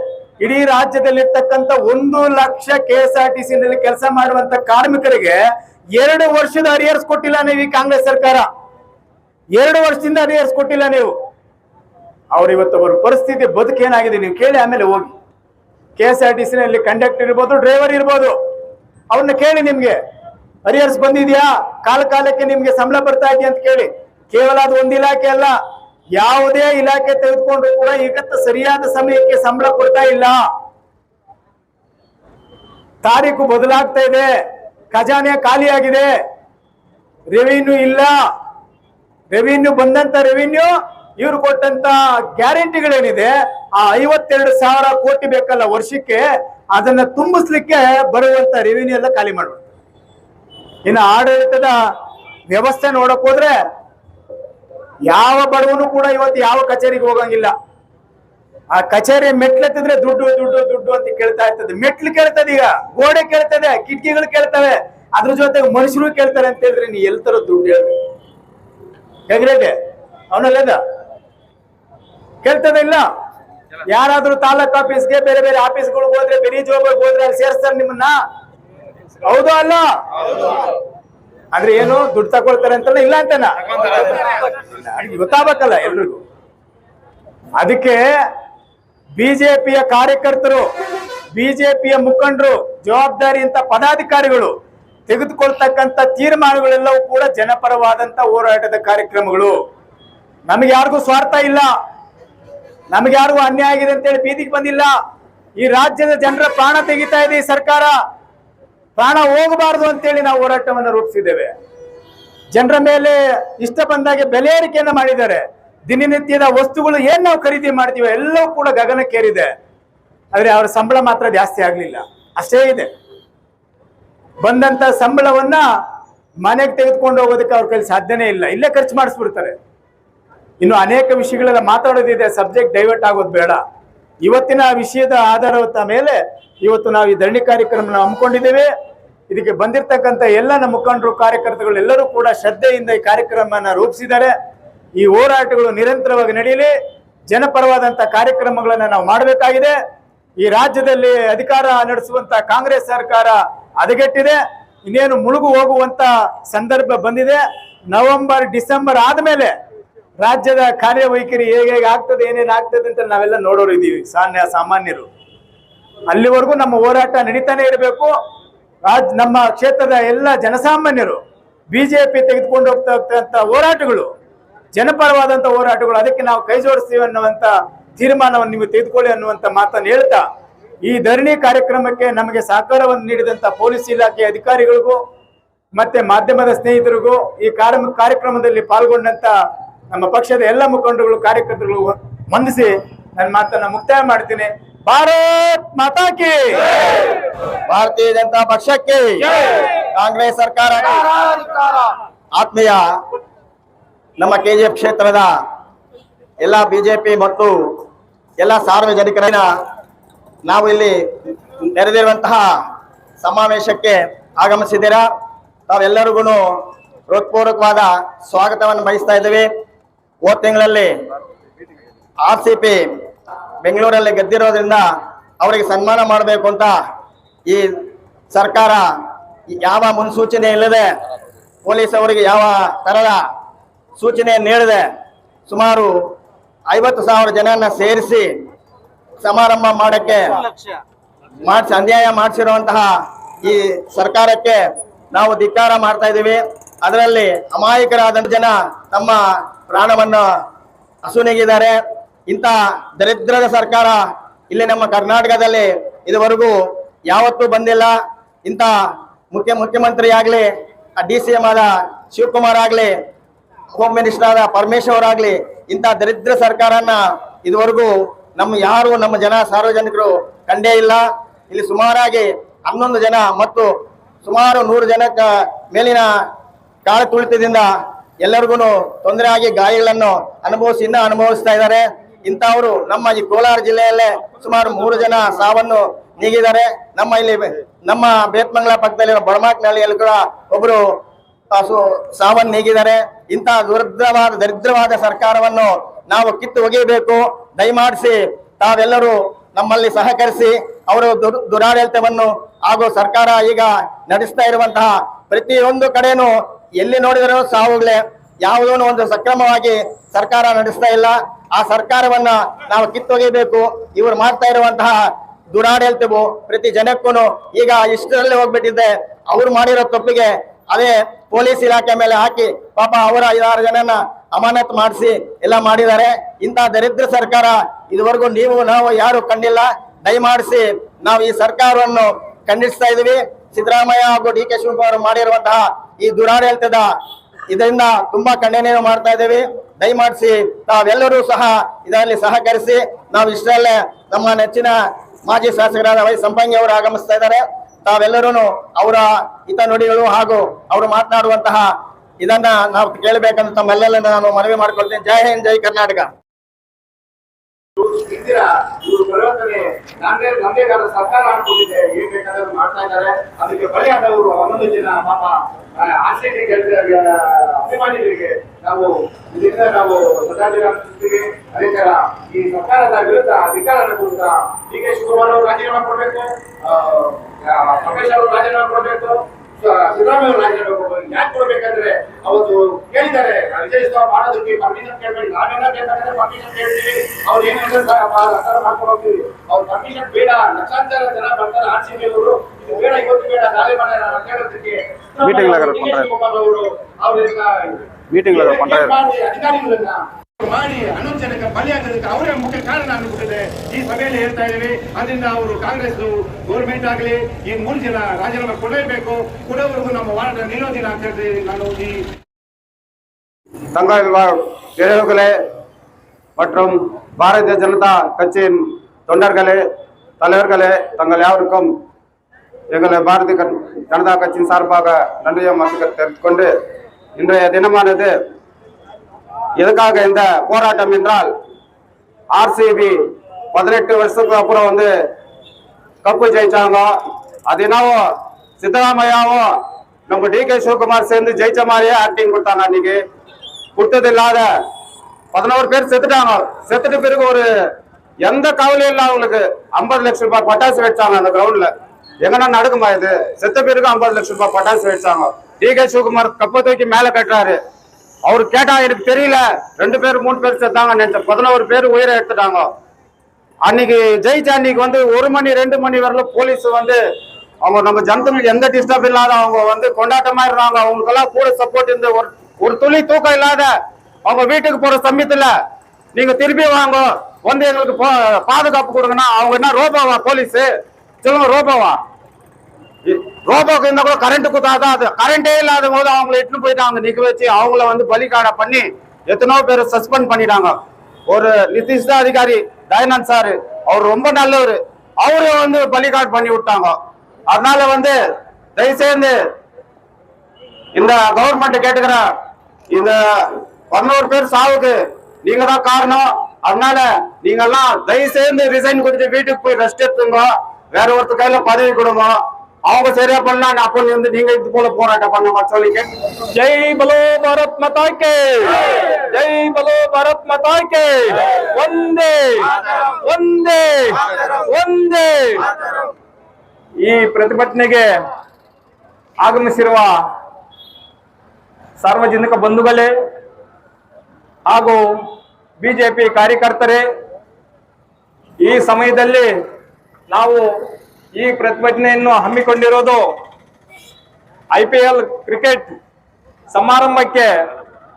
ಇಡೀ ರಾಜ್ಯದಲ್ಲಿರ್ತಕ್ಕಂಥ ಒಂದು lakh K S R T C ನಲ್ಲಿ ಕೆಲಸ ಮಾಡುವಂತ ಕಾರ್ಮಿಕರಿಗೆ ಎರಡು ವರ್ಷದ ಅರಿಯರ್ಸ್ ಕೊಟ್ಟಿಲ್ಲ ನೀವು ಈ ಕಾಂಗ್ರೆಸ್ ಸರ್ಕಾರ. ಎರಡು ವರ್ಷದಿಂದ ಅರಿಯರ್ಸ್ ಕೊಟ್ಟಿಲ್ಲ ನೀವು. ಅವ್ರ ಇವತ್ತು ಅವ್ರ ಪರಿಸ್ಥಿತಿ ಬದುಕೇನಾಗಿದೆ ನೀವು ಕೇಳಿ ಆಮೇಲೆ ಹೋಗಿ. ಕೆ ಎಸ್ ಆರ್ ಟಿ ಸಿನಲ್ಲಿ ಕಂಡಕ್ಟರ್ ಇರ್ಬೋದು ಡ್ರೈವರ್ ಇರ್ಬೋದು. ಅವ್ರನ್ನ ಕೇಳಿ ನಿಮ್ಗೆ. ಅರಿಯರ್ಸ್ ಬಂದಿದ್ಯಾ? ಕಾಲ ಕಾಲಕ್ಕೆ ನಿಮ್ಗೆ ಸಂಬಳ ಬರ್ತಾ ಇದೆಯಾ ಅಂತ ಕೇಳಿ. ಕೇವಲ ಅದು ಒಂದು ಇಲಾಖೆ ಅಲ್ಲ. ಯಾವುದೇ ಇಲಾಖೆ ತೆಗೆದುಕೊಂಡ್ರು ಕೂಡ ಈಗ ಸರಿಯಾದ ಸಮಯಕ್ಕೆ ಸಂಬಳ ಕೊಡ್ತಾ ಇಲ್ಲ. ತಾರೀಕು ಬದಲಾಗ್ತಾ ಇದೆ. ಖಜಾನೆ ಖಾಲಿಯಾಗಿದೆ. ರೆವಿನ್ಯೂ ಇಲ್ಲ. ರೆವಿನ್ಯೂ ಬಂದಂತ ರೆವಿನ್ಯೂ ಇವ್ರು ಕೊಟ್ಟಂತ ಗ್ಯಾರಂಟಿಗಳೇನಿದೆ, ಆ ಐವತ್ತೆರಡು ಸಾವಿರ ಕೋಟಿ ಬೇಕಲ್ಲ ವರ್ಷಕ್ಕೆ, ಅದನ್ನ ತುಂಬಿಸ್ಲಿಕ್ಕೆ ಬರುವಂತ ರೆವಿನ್ಯೂ ಎಲ್ಲ ಖಾಲಿ ಮಾಡ್ಬಿಡ್ತಾರೆ. ಇನ್ನು ಆಡಳಿತದ ವ್ಯವಸ್ಥೆ ನೋಡಕ್ ಹೋದ್ರೆ ಯಾವ ಬಡವನು ಕೂಡ ಇವತ್ತು ಯಾವ ಕಚೇರಿಗೆ ಹೋಗಂಗಿಲ್ಲ. ಆ ಕಚೇರಿ ಮೆಟ್ಲೆತ್ತಿದ್ರೆ ದುಡ್ಡು ದುಡ್ಡು ದುಡ್ಡು ಅಂತ ಕೇಳ್ತಾ ಇರ್ತದೆ. ಮೆಟ್ಲು ಕೇಳ್ತದೆ ಈಗ, ಗೋಡೆ ಕೇಳ್ತದೆ, ಕಿಟಕಿಗಳು ಕೇಳ್ತವೆ. ಅದ್ರ ಜೊತೆಗೆ ಮನುಷ್ಯರು ಕೇಳ್ತಾರೆ ಅಂತ ಹೇಳಿದ್ರೆ ನೀ ಎಲ್ ತರ ದುಡ್ಡು ಹೇಳ್ಬೇಕು? ಹೆಗ್ರೆದೆ ಅವನಲ್ಲದ ಕೇಳ್ತದೆ ಇಲ್ಲ ಯಾರಾದ್ರೂ ತಾಲೂಕ್ ಆಫೀಸ್ಗೆ ಬೇರೆ ಬೇರೆ ಆಫೀಸ್ಗಳಿಗೆ ಹೋದ್ರೆ ಬೆನಿ ಜೋಬ್ಗೆ ಹೋದ್ರೆ ಅಲ್ಲಿ ಸೇರಿಸ್ತಾರೆ ನಿಮ್ಮನ್ನ? ಹೌದು ಅಲ್ಲ? ಅಂದ್ರೆ ಏನು, ದುಡ್ಡು ತಗೊಳ್ತಾರೆ ಅಂತಲ್ಲ ಇಲ್ಲ ಅಂತನ? ಗೊತ್ತಾಗಬೇಕಲ್ಲ ಎಲ್ರಿಗೂ. ಅದಕ್ಕೆ ಬಿಜೆಪಿಯ ಕಾರ್ಯಕರ್ತರು, ಬಿಜೆಪಿಯ ಮುಖಂಡರು, ಜವಾಬ್ದಾರಿ ಅಂತ ಪದಾಧಿಕಾರಿಗಳು ತೆಗೆದುಕೊಳ್ತಕ್ಕಂಥ ತೀರ್ಮಾನಗಳೆಲ್ಲವೂ ಕೂಡ ಜನಪರವಾದಂತ ಹೋರಾಟದ ಕಾರ್ಯಕ್ರಮಗಳು. ನಮಗೆ ಯಾರಿಗೂ ಸ್ವಾರ್ಥ ಇಲ್ಲ. ನಮಗೆ ಯಾರಿಗೂ ಅನ್ಯಾಯ ಆಗಿದೆ ಅಂತೇಳಿ ಬೀದಿಗೆ ಬಂದಿಲ್ಲ. ಈ ರಾಜ್ಯದ ಜನರ ಪ್ರಾಣ ತೆಗಿತಾ ಇದೆ ಈ ಸರ್ಕಾರ. ಪ್ರಾಣ ಹೋಗಬಾರದು ಅಂತೇಳಿ ನಾವು ಹೋರಾಟವನ್ನು ರೂಪಿಸಿದ್ದೇವೆ. ಜನರ ಮೇಲೆ ಇಷ್ಟ ಬಂದಾಗೆ ಬೆಲೆ ಏರಿಕೆಯನ್ನು ಮಾಡಿದ್ದಾರೆ. ದಿನನಿತ್ಯದ ವಸ್ತುಗಳು ಏನ್ ನಾವು ಖರೀದಿ ಮಾಡ್ತೀವಿ ಎಲ್ಲವೂ ಕೂಡ ಗಗನಕ್ಕೇರಿದೆ. ಆದರೆ ಅವರ ಸಂಬಳ ಮಾತ್ರ ಜಾಸ್ತಿ ಆಗಲಿಲ್ಲ. ಅಷ್ಟೇ ಇದೆ. ಬಂದಂತ ಸಂಬಳವನ್ನ ಮನೆಗೆ ತೆಗೆದುಕೊಂಡು ಹೋಗೋದಕ್ಕೆ ಅವ್ರ ಕೈಲಿ ಸಾಧ್ಯನೇ ಇಲ್ಲ. ಇಲ್ಲೇ ಖರ್ಚು ಮಾಡಿಸ್ಬಿಡ್ತಾರೆ. ಇನ್ನು ಅನೇಕ ವಿಷಯಗಳೆಲ್ಲ ಮಾತಾಡೋದಿದೆ ಸಬ್ಜೆಕ್ಟ್ ಡೈವರ್ಟ್ ಆಗೋದು ಬೇಡ. ಇವತ್ತಿನ ವಿಷಯದ ಆಧಾರದ ಮೇಲೆ ಇವತ್ತು ನಾವು ಈ ಧರಣಿ ಕಾರ್ಯಕ್ರಮ ಹಮ್ಮಿಕೊಂಡಿದ್ದೇವೆ. ಇದಕ್ಕೆ ಬಂದಿರತಕ್ಕಂತ ಎಲ್ಲ ನಮ್ಮ ಮುಖಂಡರು, ಕಾರ್ಯಕರ್ತರುಗಳು ಎಲ್ಲರೂ ಕೂಡ ಶ್ರದ್ಧೆಯಿಂದ ಈ ಕಾರ್ಯಕ್ರಮವನ್ನು ರೂಪಿಸಿದ್ದಾರೆ. ಈ ಹೋರಾಟಗಳು ನಿರಂತರವಾಗಿ ನಡೆಯಲಿ. ಜನಪರವಾದಂತ ಕಾರ್ಯಕ್ರಮಗಳನ್ನ ನಾವು ಮಾಡಬೇಕಾಗಿದೆ. ಈ ರಾಜ್ಯದಲ್ಲಿ ಅಧಿಕಾರ ನಡೆಸುವಂತ ಕಾಂಗ್ರೆಸ್ ಸರ್ಕಾರ ಹದಗೆಟ್ಟಿದೆ. ಇನ್ನೇನು ಮುಳುಗು ಹೋಗುವಂತ ಸಂದರ್ಭ ಬಂದಿದೆ. ನವೆಂಬರ್, ಡಿಸೆಂಬರ್ ಆದ್ಮೇಲೆ ರಾಜ್ಯದ ಕಾರ್ಯವೈಖರಿ ಹೇಗೆ ಹೇಗೆ ಆಗ್ತದೆ, ಏನೇನು ಆಗ್ತದೆ ಅಂತ ನಾವೆಲ್ಲ ನೋಡೋರು ಇದೀವಿ ಸಾಮಾನ್ಯ ಸಾಮಾನ್ಯರು. ಅಲ್ಲಿವರೆಗೂ ನಮ್ಮ ಹೋರಾಟ ನಡೀತಾನೆ ಇರಬೇಕು. ರಾಜ್, ನಮ್ಮ ಕ್ಷೇತ್ರದ ಎಲ್ಲ ಜನಸಾಮಾನ್ಯರು, ಬಿಜೆಪಿ ತೆಗೆದುಕೊಂಡು ಹೋಗ್ತಾ ಹೋರಾಟಗಳು, ಜನಪರವಾದಂಥ ಹೋರಾಟಗಳು, ಅದಕ್ಕೆ ನಾವು ಕೈ ಜೋಡಿಸ್ತೀವಿ ಅನ್ನುವಂತ ತೀರ್ಮಾನವನ್ನು ನೀವು ತೆಗೆದುಕೊಳ್ಳಿ ಅನ್ನುವಂತ ಮಾತನ್ನು ಹೇಳ್ತಾ ಈ ಧರಣಿ ಕಾರ್ಯಕ್ರಮಕ್ಕೆ ನಮಗೆ ಸಹಕಾರವನ್ನು ನೀಡಿದಂತ ಪೊಲೀಸ್ ಇಲಾಖೆ ಅಧಿಕಾರಿಗಳಿಗೂ ಮತ್ತೆ ಮಾಧ್ಯಮದ ಸ್ನೇಹಿತರಿಗೂ ಈ ಕಾರ್ಯ ಕಾರ್ಯಕ್ರಮದಲ್ಲಿ ಪಾಲ್ಗೊಂಡಂತ ನಮ್ಮ ಪಕ್ಷದ ಎಲ್ಲ ಮುಖಂಡರುಗಳು ಕಾರ್ಯಕರ್ತರು ವಂದಿಸಿ ನನ್ನ ಮಾತನ್ನ ಮುಕ್ತಾಯ ಮಾಡ್ತೀನಿ. ಭಾರತ್ ಮಾತಾಕಿ ಭಾರತೀಯ ಜನತಾ ಪಕ್ಷಕ್ಕೆ ಕಾಂಗ್ರೆಸ್ ಸರ್ಕಾರ ಆತ್ಮೀಯ ನಮ್ಮ ಕೆಜಿಎಫ್ ಕ್ಷೇತ್ರದ ಎಲ್ಲ ಬಿಜೆಪಿ ಮತ್ತು ಎಲ್ಲ ಸಾರ್ವಜನಿಕರನ್ನ ನಾವು ಇಲ್ಲಿ ನೆರೆದಿರುವಂತಹ ಸಮಾವೇಶಕ್ಕೆ ಆಗಮಿಸಿದ್ದೀರಾ? ತಾವೆಲ್ಲರಿಗೂ ಹೃತ್ಪೂರ್ವಕವಾದ ಸ್ವಾಗತವನ್ನು ಬಯಸ್ತಾ ಇದ್ದೀವಿ. ಹೋದ ತಿಂಗಳಲ್ಲಿ ಆರ್ ಸಿ ಪಿ ಬೆಂಗಳೂರಲ್ಲಿ ಗೆದ್ದಿರೋದ್ರಿಂದ ಅವರಿಗೆ ಸನ್ಮಾನ ಮಾಡಬೇಕು ಅಂತ ಈ ಸರ್ಕಾರ ಯಾವ ಮುನ್ಸೂಚನೆ ಇಲ್ಲದೆ ಪೊಲೀಸ್ ಅವರಿಗೆ ಯಾವ ತರದ ಸೂಚನೆಯನ್ನು ನೀಡಿದೆ ಸುಮಾರು ಐವತ್ತು ಸಾವಿರ ಜನನ್ನ ಸೇರಿಸಿ ಸಮಾರಂಭ ಮಾಡಕ್ಕೆ ಮಾಡಿಸಿ ಅನ್ಯಾಯ ಮಾಡಿಸಿರುವಂತಹ ಈ ಸರ್ಕಾರಕ್ಕೆ ನಾವು ಧಿಕ್ಕಾರ ಮಾಡ್ತಾ ಇದ್ದೀವಿ. ಅದರಲ್ಲಿ ಅಮಾಯಕರಾದ ಜನ ತಮ್ಮ ಪ್ರಾಣವನ್ನು ಅಸುನೀಗಿದ್ದಾರೆ ಇಂಥ ದರಿದ್ರದ ಸರ್ಕಾರ ಇಲ್ಲಿ ನಮ್ಮ ಕರ್ನಾಟಕದಲ್ಲಿ ಇದುವರೆಗೂ ಯಾವತ್ತೂ ಬಂದಿಲ್ಲ. ಇಂಥ ಮುಖ್ಯ ಮುಖ್ಯಮಂತ್ರಿ ಆಗಲಿ ಡಿ ಸಿ ಎಂ ಆದ ಶಿವಕುಮಾರ್ ಆಗಲಿ ಹೋಮ್ ಮಿನಿಸ್ಟರ್ ಆದ ಪರಮೇಶ್ವರ್ ಆಗಲಿ ಇಂಥ ದರಿದ್ರ ಸರ್ಕಾರನ ಇದುವರೆಗೂ ನಮ್ಮ ಯಾರು, ನಮ್ಮ ಜನ ಸಾರ್ವಜನಿಕರು ಕಂಡೇ ಇಲ್ಲ. ಇಲ್ಲಿ ಸುಮಾರಾಗಿ ಹನ್ನೊಂದು ಜನ ಮತ್ತು ಸುಮಾರು ನೂರು ಜನಕ್ಕ ಮೇಲಿನ ಕಾಳು ತುಳಿತದಿಂದ ಎಲ್ಲರಿಗೂ ತೊಂದರೆ ಆಗಿ ಗಾಯಗಳನ್ನು ಅನುಭವಿಸಿ ಅನುಭವಿಸ್ತಾ ಇದ್ದಾರೆ. ಇಂಥವರು ನಮ್ಮ ಈ ಕೋಲಾರ ಜಿಲ್ಲೆಯಲ್ಲೇ ಸುಮಾರು ಮೂರು ಜನ ಸಾವನ್ನು ನೀಗಿದ್ದಾರೆ. ನಮ್ಮ ಇಲ್ಲಿ ನಮ್ಮ ಬೇತ್ಮಂಗಲ ಪಕ್ಕದಲ್ಲಿರೋ ಬಡಮಾಕ್ನಹಳ್ಳಿಯಲ್ಲಿ ಕೂಡ ಒಬ್ಬರು ಸಾವನ್ನು ನೀಗಿದ್ದಾರೆ. ಇಂತಹ ದುರ್ದ್ರವಾದ ದರಿದ್ರವಾದ ಸರ್ಕಾರವನ್ನು ನಾವು ಕಿತ್ತು ಒಗೆಯಬೇಕು. ದಯಮಾಡಿಸಿ ತಾವೆಲ್ಲರೂ ನಮ್ಮಲ್ಲಿ ಸಹಕರಿಸಿ ಅವರು ದುರ್, ದುರಾಡಳಿತವನ್ನು ಹಾಗೂ ಸರ್ಕಾರ ಈಗ ನಡೆಸ್ತಾ ಇರುವಂತಹ ಪ್ರತಿಯೊಂದು ಕಡೆಯೂ ಎಲ್ಲಿ ನೋಡಿದರೂ ಸಾವುಗಳೇ. ಯಾವುದೋ ಒಂದು ಸಕ್ರಮವಾಗಿ ಸರ್ಕಾರ ನಡೆಸ್ತಾ ಇಲ್ಲ. ಆ ಸರ್ಕಾರವನ್ನ ನಾವು ಕಿತ್ತೊಗೆಯಬೇಕು. ಇವರು ಮಾಡ್ತಾ ಇರುವಂತಹ ದುರಾಡಳಿತವು ಪ್ರತಿ ಜನಕ್ಕೂ ಈಗ ಇಷ್ಟರಲ್ಲೇ ಹೋಗ್ಬಿಟ್ಟಿದ್ದೆ ಅವ್ರು ಮಾಡಿರೋ ತಪ್ಪಿಗೆ ಅದೇ ಪೊಲೀಸ್ ಇಲಾಖೆ ಮೇಲೆ ಹಾಕಿ ಪಾಪ ಅವರ ಐದಾರು ಜನನ ಅಮಾನತ್ ಮಾಡಿಸಿ ಎಲ್ಲ ಮಾಡಿದ್ದಾರೆ. ಇಂಥ ದರಿದ್ರ ಸರ್ಕಾರ ಇದುವರೆಗೂ ನೀವು, ನಾವು ಯಾರು ಕಂಡಿಲ್ಲ ದಯಮಾಡಿಸಿ ನಾವು ಈ ಸರ್ಕಾರವನ್ನು ಖಂಡಿಸ್ತಾ ಇದೀವಿ ಸಿದ್ದರಾಮಯ್ಯ ಹಾಗೂ ಡಿ ಕೆ ಶಿವಕುಮಾರ್ ಮಾಡಿರುವಂತಹ ಈ ದುರಾಡಳಿತದ ಇದರಿಂದ ತುಂಬಾ ಖಂಡನೆಯನ್ನು ಮಾಡ್ತಾ ಇದ್ದೀವಿ. ದಯಮಾಡಿಸಿ ತಾವೆಲ್ಲರೂ ಸಹ ಇದರಲ್ಲಿ ಸಹಕರಿಸಿ ನಾವು ಇಷ್ಟರಲ್ಲೇ ನಮ್ಮ ನೆಚ್ಚಿನ ಮಾಜಿ ಶಾಸಕರಾದ ವೈ ಸಂಪಂಗಿ ಅವರು ಆಗಮಿಸ್ತಾ ಇದ್ದಾರೆ. ತಾವೆಲ್ಲರೂ ಅವರ ಹಿತನುಡಿಗಳು ಹಾಗೂ ಅವರು ಮಾತನಾಡುವಂತಹ ಇದನ್ನ ನಾವು ಕೇಳಬೇಕಂತ ತಮ್ಮೆಲ್ಲ ನಾನು ಮನವಿ ಮಾಡ್ಕೊಳ್ತೇನೆ. ಜೈ ಹಿಂದ್, ಜೈ ಕರ್ನಾಟಕ. ಅಭಿಮಾನಿಗಳಿಗೆ ನಾವು ನಾವು ಈ ಸರ್ಕಾರದ ವಿರುದ್ಧ ಅಧಿಕಾರದ ವಿರುದ್ಧ ಅವರು ರಾಜೀನಾಮೆ ಕೊಡಬೇಕು. ಅವರು ರಾಜೀನಾಮೆ ಕೊಡಬೇಕು. ಸಿದ್ದರಾಮಯ್ಯ ಅವರು ರಾಜೀನಾಮೆ ಕೊಡಬೇಕು ಯಾಕೆ ಕೊಡ್ಬೇಕಂದ್ರೆ ಅವತ್ತು ಕೇಳಿದ್ದಾರೆ ವಿಜಯ್ ಸ್ಟಾಪ್ ಮಾಡೋದಕ್ಕೆ ಪರ್ಮಿಷನ್ ಕೇಳ್ಬೇಡಿ ನಾವೆಲ್ಲ ಬೇಕಾದ್ರೆ ಪರ್ಮಿಷನ್ ಕೇಳ್ತೀವಿ. ಅವ್ರು ಏನ್ ಸರ್ ಅಪ್ಪ ಸರ್ಕಾರ ಮಾಡ್ಕೊಂಡು ಅವ್ರ ಪರ್ಮಿಷನ್ ಬೇಡ ಲಕ್ಷಾಂತರ ಜನ ಬರ್ತಾರೆ ಆರ್ ಸಿ ಅವರು ಇದು ಬೇಡ ಇವತ್ತು ಬೇಡ ನಾಳೆ ಬೇಡ ನಾನು ಕೇಳೋದಕ್ಕೆ ಮೀಟಿಂಗ್ ಅವರು ಲಾಗ ಕೊಂಡ್ರೆ- ಅಧಿಕಾರಿಗಳನ್ನ ಮಾಡಿ ಅನುಚನಕ್ಕೆ ಬಲಿಯಾಗೋದಕ್ಕೆ ಅವರೇ ಮುಖ್ಯ ಕಾರಣ ಅನ್ಬಿಟ್ಟಿದೆ ಈ ಸಭೆಯಲ್ಲಿ ಹೇಳ್ತಾ ಇದೀವಿ ಅದರಿಂದ ಅವರು ಕಾಂಗ್ರೆಸ್ ಗೌರ್ಮೆಂಟ್ ಆಗಲಿ ಈ ಮೂರು ಜನ ರಾಜೀನಾಮೆ ಕೊಡಲೇಬೇಕು ಕೊಡೋವರೆಗೂ ನಮ್ಮ ವಾರ್ಡ್ ನಿಲ್ಲೋದಿಲ್ಲ ಅಂತ ಹೇಳಿ ನಾನು ಈ சங்க இளைஞர்களே மற்றும் பாரதிய ஜனதா கட்சியின் தொண்டர்களே தலைவர்களே தங்கள் யாவருக்கும் எங்களை பாரதிய கன்- ஜனதா கட்சியின் சார்பாக நன்றியை மதிக்க தெரிவித்துக் கொண்டு இன்றைய தினமானது எதுக்காக இந்த போராட்டம் என்றால் ஆர்சிபி பதினெட்டு வருஷத்துக்கு அப்புறம் வந்து கப்பு ஜெயிச்சாங்க. அது என்னவோ சித்தராமையாவும் நம்ம டி கே சிவகுமார் சேர்ந்து ஜெயிச்ச மாதிரியே ஆக்டிங் கொடுத்தாங்க அன்னைக்கு. கொடுத்தது இல்லாத பதினோரு பேர் செத்துட்டாங்க. செத்துட்ட பிறகு ஒரு எந்த கவலையும் இல்லை அவங்களுக்கு. ஐம்பது லட்சம் ரூபாய் பட்டாசு வெடிச்சாங்க அந்த கிரவுண்ட்ல எங்கன்னா நடக்குமா இது? செத்த பிறகு ஐம்பது லட்சம் ரூபாய் பட்டாசு வெடிச்சாங்க. டி கே சிவகுமார் கப்பை தூக்கி மேல கட்டுறாரு. அவர் கேட்டா எனக்கு தெரியல. ரெண்டு பேர் மூணு பேர் செத்தாங்க. நினைச்சேன் பதினோரு பேர் உயிரை எடுத்துட்டாங்க. அன்னைக்கு ஜெயிச்ச அன்னைக்கு வந்து ஒரு மணி ரெண்டு மணி வரல போலீஸ் வந்து அவங்க நம்ம ஜனத்துக்கு எந்த டிஸ்டர்ப் இல்லாத அவங்க வந்து கொண்டாட்டமா இருந்தாங்க அவங்களுக்கெல்லாம் கூட சப்போர்ட் இருந்து ஒரு ஒரு துளி தூக்கம் இல்லாத அவங்க வீட்டுக்கு போற சமயத்துல நீங்க திருப்பி வாங்க. வந்து எங்களுக்கு பாதுகாப்பு கொடுங்கன்னா அவங்க என்ன ரோபோவா போலீஸ்? சொல்லுங்க ரோபோவா? ரோபோக்கு இருந்தா கூட கரண்ட் குத்தாதான் அது? கரண்டே இல்லாத போது அவங்களை இட்டுன்னு போயிட்டாங்க. நிக்க வச்சு அவங்கள வந்து பலிகாடா பண்ணி எத்தனோ பேர் சஸ்பெண்ட் பண்ணிட்டாங்க. ஒரு நிதிஷ் அதிகாரி தயானந்த் சார். அவர் ரொம்ப நல்லவர். அவரு வந்து பலிகாட் பண்ணி விட்டாங்க. அதனால வந்து தயவுசெய்து இந்த கவர்மெண்ட் கேட்டுக்கிறேன் இந்த பதினோரு பேர் சாவுக்கு நீங்க தான் காரணம். அதனால நீங்க எல்லாம் தயவு சேர்ந்து ரிசைன் கொடுத்து வீட்டுக்கு போய் ரெஸ்ட் எடுத்துங்க வேற ஒருத்தர் கையில பதவி கொடுங்க. அவங்க சரியா பண்ணா அப்ப வந்து நீங்க இது போல போராட்டம் பண்ணுங்க சொல்லி கேட்டு ஜெய் பலோ பாரத் மாதா கே ஜெய் பலோ பாரத் மாதா கே ಒಂದೇ ಒಂದೇ ಒಂದೇ ಈ ಪ್ರತಿಭಟನೆಗೆ ಆಗಮಿಸಿರುವ ಸಾರ್ವಜನಿಕ ಬಂಧುಗಳೇ ಹಾಗೂ ಬಿಜೆಪಿ ಕಾರ್ಯಕರ್ತರೇ ಈ ಸಮಯದಲ್ಲಿ ನಾವು ಈ ಪ್ರತಿಭಟನೆಯನ್ನು ಹಮ್ಮಿಕೊಂಡಿರೋದು ಐ ಪಿ ಎಲ್ ಕ್ರಿಕೆಟ್ ಸಮಾರಂಭಕ್ಕೆ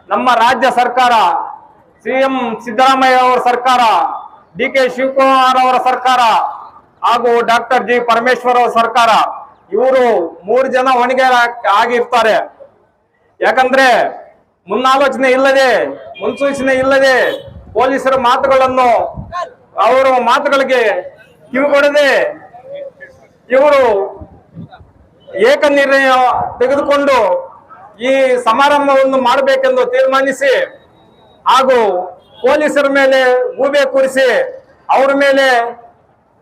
ನಮ್ಮ ರಾಜ್ಯ ಸರ್ಕಾರ ಸಿಎಂ ಸಿದ್ದರಾಮಯ್ಯ ಅವರ ಸರ್ಕಾರ, ಡಿ ಕೆ ಶಿವಕುಮಾರ್ ಅವರ ಸರ್ಕಾರ ಹಾಗೂ ಡಾಕ್ಟರ್ ಜಿ ಪರಮೇಶ್ವರ್ ಅವರ ಸರ್ಕಾರ, ಇವರು ಮೂರು ಜನ ಹೊಣೆಗೆ ಆಗಿರ್ತಾರೆ. ಯಾಕಂದ್ರೆ ಮುನ್ನಾಲೋಚನೆ ಇಲ್ಲದೆ, ಮುನ್ಸೂಚನೆ ಇಲ್ಲದೆ ಪೊಲೀಸರ ಮಾತುಗಳನ್ನು ಅವರ ಮಾತುಗಳಿಗೆ ಕಿವಿಗೊಡದೆ ಇವರು ಏಕ ನಿರ್ಣಯ ತೆಗೆದುಕೊಂಡು ಈ ಸಮಾರಂಭವನ್ನು ಮಾಡಬೇಕೆಂದು ತೀರ್ಮಾನಿಸಿ ಹಾಗೂ ಪೊಲೀಸರ ಮೇಲೆ ಗೂಬೆ ಕೂರಿಸಿ ಅವರ ಮೇಲೆ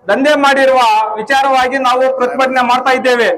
ದಂಧೆ ಮಾಡಿರುವ ವಿಚಾರವಾಗಿ ನಾವು ಪ್ರತಿಭಟನೆ ಮಾಡ್ತಾ ಇದ್ದೇವೆ.